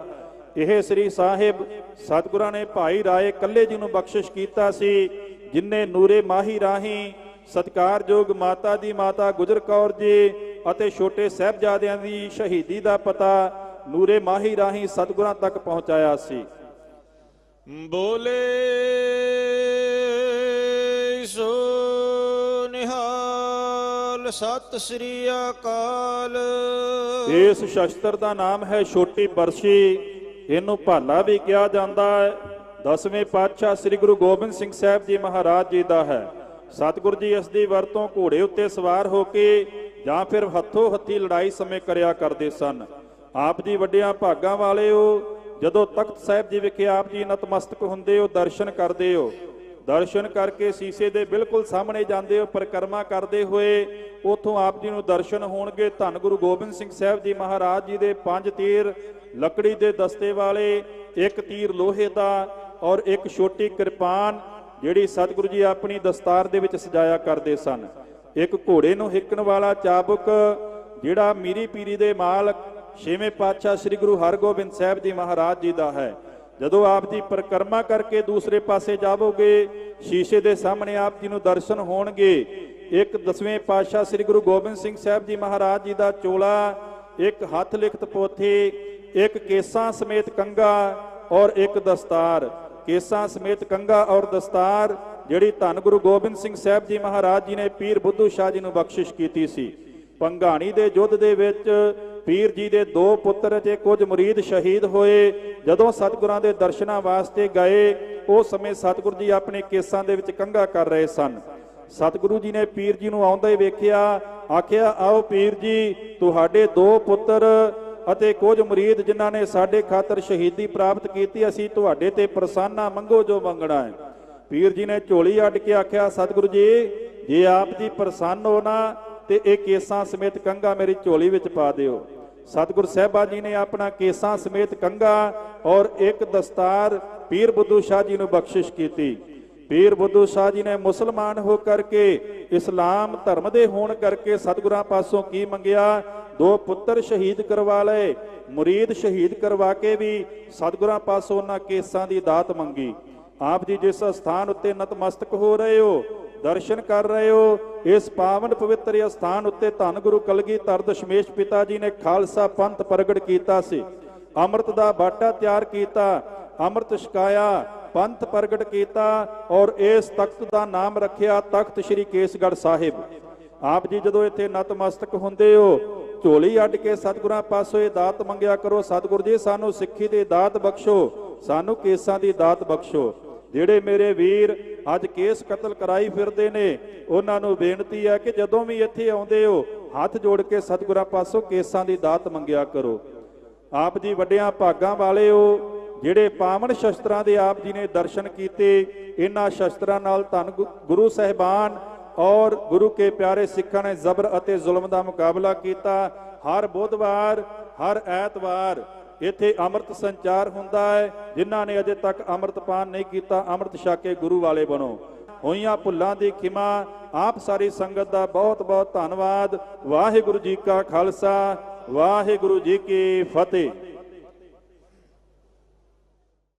ਇਹ ਸ੍ਰੀ ਸਾਹਿਬ ਸਤਿਗੁਰਾਂ ਨੇ ਭਾਈ ਰਾਏ ਕੱਲੇ ਜੀ ਨੂੰ ਬਖਸ਼ਿਸ਼ ਕੀਤਾ ਸੀ ਜਿਨਨੇ ਨੂਰੇ ਮਾਹੀ ਰਾਹੀਂ ਸਤਿਕਾਰਯੋਗ ਮਾਤਾ ਦੀ ਮਾਤਾ ਗੁਜਰ ਕੌਰ ਜੀ ਅਤੇ ਛੋਟੇ ਸਾਹਿਬਜ਼ਾਦਿਆਂ ਦੀ ਸ਼ਹੀਦੀ ਦਾ ਪਤਾ ਨੂਰੇ ਮਾਹੀ ਰਾਹੀਂ ਸਤਿਗੁਰਾਂ ਤੱਕ ਪਹੁੰਚਾਇਆ ਸੀ। ਬੋਲੇ ਸੋ ਨਿਹਾਲ ਸਤਿ ਸ੍ਰੀ ਅਕਾਲ। ਇਸ ਸ਼ਸਤਰ ਦਾ ਨਾਮ ਹੈ ਛੋਟੀ ਬਰਸ਼ੀ। ਇਹਨੂੰ ਭਾਲਾ ਵੀ ਕਿਹਾ ਜਾਂਦਾ ਹੈ। ਦਸਵੇਂ ਪਾਤਸ਼ਾਹ ਸ੍ਰੀ ਗੁਰੂ ਗੋਬਿੰਦ ਸਿੰਘ ਸਾਹਿਬ ਜੀ ਮਹਾਰਾਜ ਜੀ ਦਾ ਹੈ। ਸਤਿਗੁਰੂ ਜੀ ਇਸ ਦੀ ਵਰਤੋਂ ਘੋੜੇ ਉੱਤੇ ਸਵਾਰ ਹੋ ਕੇ ਜਾਂ ਫਿਰ ਹੱਥੋਂ ਹੱਥੀ ਲੜਾਈ ਸਮੇਂ ਕਰਿਆ ਕਰਦੇ ਸਨ। ਆਪ ਜੀ ਵੱਡਿਆਂ ਭਾਗਾਂ ਵਾਲੇ ਹੋ, ਜਦੋਂ ਤਖਤ ਸਾਹਿਬ ਜੀ ਵਿਖੇ ਆਪ ਜੀ ਨਤਮਸਤਕ ਹੁੰਦੇ ਹੋ, ਦਰਸ਼ਨ ਕਰਦੇ ਹੋ ਦਰਸ਼ਨ ਕਰਕੇ ਸੀਸੇ ਦੇ ਬਿਲਕੁਲ ਸਾਹਮਣੇ ਜਾਂਦੇ ਹੋ ਪਰਿਕਰਮਾ ਕਰਦੇ ਹੋਏ ਉਥੋਂ ਆਪ ਜੀ ਨੂੰ ਦਰਸ਼ਨ ਹੋਣਗੇ। ਧੰਨ ਗੁਰੂ ਗੋਬਿੰਦ ਸਿੰਘ ਸਾਹਿਬ ਜੀ ਮਹਾਰਾਜ ਜੀ ਦੇ ਪੰਜ ਤੀਰ, ਲੱਕੜੀ ਦੇ ਦਸਤੇ ਵਾਲੇ, ਇੱਕ ਤੀਰ ਲੋਹੇ ਦਾ ਔਰ ਇੱਕ ਛੋਟੀ ਕਿਰਪਾਨ ਜਿਹੜੀ ਸਤਿਗੁਰੂ ਜੀ ਆਪਣੀ ਦਸਤਾਰ ਦੇ ਵਿੱਚ ਸਜਾਇਆ ਕਰਦੇ ਸਨ। ਇੱਕ ਘੋੜੇ ਨੂੰ ਹਿੱਕਣ ਵਾਲਾ ਚਾਬੁਕ ਜਿਹੜਾ ਮੀਰੀ ਪੀਰੀ ਦੇ ਮਾਲਕ ਛੇਵੇਂ ਪਾਤਸ਼ਾਹ ਸ੍ਰੀ ਗੁਰੂ ਹਰਗੋਬਿੰਦ ਸਾਹਿਬ ਜੀ ਮਹਾਰਾਜ ਜੀ ਦਾ ਹੈ। ਜਦੋਂ ਆਪ ਜੀ ਪਰਿਕਰਮਾ ਕਰਕੇ ਦੂਸਰੇ ਪਾਸੇ ਜਾਵੋਗੇ, ਸ਼ੀਸ਼ੇ ਦੇ ਸਾਹਮਣੇ ਆਪ ਜੀ ਨੂੰ ਦਰਸ਼ਨ ਹੋਣਗੇ। ਇੱਕ ਦਸਵੇਂ ਪਾਤਸ਼ਾਹ ਸ੍ਰੀ ਗੁਰੂ ਗੋਬਿੰਦ ਸਿੰਘ ਸਾਹਿਬ ਜੀ ਮਹਾਰਾਜ ਜੀ ਦਾ ਚੋਲਾ, ਇੱਕ ਹੱਥ ਲਿਖਤ ਪੋਥੀ, ਇੱਕ ਕੇਸਾਂ ਸਮੇਤ ਕੰਗਾ ਔਰ ਇੱਕ ਦਸਤਾਰ। ਕੇਸਾਂ ਸਮੇਤ ਕੰਗਾ ਔਰ ਦਸਤਾਰ, ਜਿਹੜੀ ਧੰਨ ਗੁਰੂ ਗੋਬਿੰਦ ਸਿੰਘ ਸਾਹਿਬ ਜੀ ਮਹਾਰਾਜ ਜੀ ਨੇ ਪੀਰ ਬੁੱਧੂ ਸ਼ਾਹ ਜੀ ਨੂੰ ਬਖਸ਼ਿਸ਼ ਕੀਤੀ ਸੀ। ਪੰਘਾਣੀ ਦੇ ਯੁੱਧ ਦੇ ਵਿੱਚ ਪੀਰ ਜੀ ਦੇ ਦੋ ਪੁੱਤਰ ਤੇ ਕੁਝ ਮੁਰੀਦ ਸ਼ਹੀਦ ਹੋਏ, ਜਦੋਂ ਸਤਿਗੁਰਾਂ ਦੇ ਦਰਸ਼ਨਾਂ ਵਾਸਤੇ ਗਏ ਉਸ ਸਮੇਂ ਸਤਿਗੁਰੂ ਜੀ ਆਪਣੇ ਕੇਸਾਂ ਦੇ ਵਿੱਚ ਕੰਘਾ ਕਰ ਰਹੇ ਸਨ। ਸਤਿਗੁਰੂ ਜੀ ਨੇ ਪੀਰ ਜੀ ਨੂੰ ਆਉਂਦਾ ਹੀ ਵੇਖਿਆ, ਆਖਿਆ, ਆਓ ਪੀਰ ਜੀ, ਤੁਹਾਡੇ ਦੋ ਪੁੱਤਰ ਅਤੇ ਕੁਝ ਮੁਰੀਦ ਜਿਨ੍ਹਾਂ ਨੇ ਸਾਡੇ ਖਾਤਰ ਸ਼ਹੀਦੀ ਪ੍ਰਾਪਤ ਕੀਤੀ, ਅਸੀਂ ਤੁਹਾਡੇ ਤੇ ਪ੍ਰਸੰਨਾ ਮੰਗੋ ਜੋ ਮੰਗਣਾ ਹੈ। ਪੀਰ ਜੀ ਨੇ ਝੋਲੀ ਅੱਡ ਕੇ ਆਖਿਆ, ਸਤਿਗੁਰੂ ਜੀ, ਜੇ ਆਪ ਜੀ ਪ੍ਰਸੰਨ ਹੋ ਨਾ, ਤੇ ਇਹ ਕੇਸਾਂ ਸਮੇਤ ਕੰਗਾ ਮੇਰੀ ਝੋਲੀ ਵਿੱਚ ਪਾ ਦਿਓ। ਸਤਿਗੁਰ ਸਾਹਿਬਾ ਜੀ ਨੇ ਆਪਣਾ ਕੇਸਾਂ ਸਮੇਤ ਕੰਗਾ ਔਰ ਇੱਕ ਦਸਤਾਰ ਪੀਰ ਬੁੱਧੂ ਸ਼ਾਹ ਜੀ ਨੂੰ ਬਖਸ਼ਿਸ਼ ਕੀਤੀ। ਪੀਰ ਬੁੱਧੂ ਸ਼ਾਹ ਜੀ ਨੇ ਮੁਸਲਮਾਨ ਹੋ ਕਰਕੇ, ਇਸਲਾਮ ਧਰਮ ਦੇ ਹੋਣ ਕਰਕੇ ਸਤਿਗੁਰਾਂ ਪਾਸੋਂ ਕੀ ਮੰਗਿਆ? ਦੋ ਪੁੱਤਰ ਸ਼ਹੀਦ ਕਰਵਾ ਲਏ, ਮੁਰੀਦ ਸ਼ਹੀਦ ਕਰਵਾ ਕੇ ਵੀ ਸਤਿਗੁਰਾਂ ਪਾਸੋਂ ਉਹਨਾਂ ਕੇਸਾਂ ਦੀ ਦਾਤ ਮੰਗੀ। ਆਪ ਜੀ ਜਿਸ ਸਥਾਨ ਉੱਤੇ ਨਤਮਸਤਕ ਹੋ ਰਹੇ ਹੋ ਦਰਸ਼ਨ ਕਰ ਰਹੇ ਹੋ। ਇਸ ਪਾਵਨ ਪਵਿੱਤਰ ਅਸਥਾਨ ਉੱਤੇ ਧੰਨ ਗੁਰੂ ਕਲਗੀਧਰ ਦਸ਼ਮੇਸ਼ ਪਿਤਾ ਜੀ ਨੇ ਖਾਲਸਾ ਪੰਥ ਪ੍ਰਗਟ ਕੀਤਾ ਸੀ। ਅੰਮ੍ਰਿਤ ਦਾ ਬਾਟਾ ਤਿਆਰ ਕੀਤਾ, ਅੰਮ੍ਰਿਤ ਛਕਾਇਆ, ਪੰਥ ਪ੍ਰਗਟ ਕੀਤਾ ਔਰ ਇਸ ਤਖਤ ਦਾ ਨਾਮ ਰੱਖਿਆ ਤਖਤ ਸ੍ਰੀ ਕੇਸਗੜ੍ਹ ਸਾਹਿਬ। ਆਪ ਜੀ ਜਦੋਂ ਇੱਥੇ ਨਤਮਸਤਕ ਹੁੰਦੇ ਹੋ, ਝੋਲੀ ਅੱਡ ਕੇ ਸਤਿਗੁਰਾਂ ਪਾਸੋਂ ਇਹ ਦਾਤ ਮੰਗਿਆ ਕਰੋ, ਸਤਿਗੁਰ ਜੀ ਸਾਨੂੰ ਸਿੱਖੀ ਦੀ ਦਾਤ ਬਖਸ਼ੋ, ਸਾਨੂੰ ਕੇਸਾਂ ਦੀ ਦਾਤ ਬਖਸ਼ੋ। ਜਿਹੜੇ ਮੇਰੇ ਵੀਰ ਅੱਜ ਕੇਸ ਕਤਲ ਕਰਾਈ ਫਿਰਦੇ ਨੇ। ਉਹਨਾਂ ਨੂੰ ਬੇਨਤੀ ਹੈ ਕਿ ਜਦੋਂ ਵੀ ਇੱਥੇ ਆਉਂਦੇ ਹੋ, ਹੱਥ ਜੋੜ ਕੇ ਸਤਿਗੁਰਾਂ ਪਾਸੋਂ ਕੇਸਾਂ ਦੀ ਦਾਤ ਮੰਗਿਆ ਕਰੋ। ਆਪ ਜੀ ਵੱਡਿਆਂ ਭਾਗਾਂ ਵਾਲੇ ਹੋ, ਜਿਹੜੇ ਪਾਵਨ ਸ਼ਸਤਰਾਂ ਦੇ ਆਪ ਜੀ ਨੇ ਦਰਸ਼ਨ ਕੀਤੇ, ਇਹਨਾਂ ਸ਼ਸਤਰਾਂ ਨਾਲ ਧੰਨ ਗੁ- ਗੁਰੂ ਸਾਹਿਬਾਨ ਔਰ ਗੁਰੂ ਕੇ ਪਿਆਰੇ ਸਿੱਖਾਂ ਨੇ ਜ਼ਬਰ ਅਤੇ ਜ਼ੁਲਮ ਦਾ ਮੁਕਾਬਲਾ ਕੀਤਾ। ਹਰ ਬੁੱਧਵਾਰ, ਹਰ ਐਤਵਾਰ ਇੱਥੇ ਅੰਮ੍ਰਿਤ ਸੰਚਾਰ ਹੁੰਦਾ ਹੈ, ਜਿਨ੍ਹਾਂ ਨੇ ਅਜੇ ਤੱਕ ਅੰਮ੍ਰਿਤ ਪਾਨ ਨਹੀਂ ਕੀਤਾ, ਅੰਮ੍ਰਿਤ ਛਕ ਕੇ ਗੁਰੂ ਵਾਲੇ ਬਣੋ। ਹੋਈਆਂ ਭੁੱਲਾਂ ਦੀ ਖਿਮਾ, ਆਪ ਸਾਰੀ ਸੰਗਤ ਦਾ ਬਹੁਤ ਬਹੁਤ ਧੰਨਵਾਦ। ਵਾਹਿਗੁਰੂ ਜੀ ਕਾ ਖਾਲਸਾ, ਵਾਹਿਗੁਰੂ ਜੀ ਕੀ ਫਤਿਹ।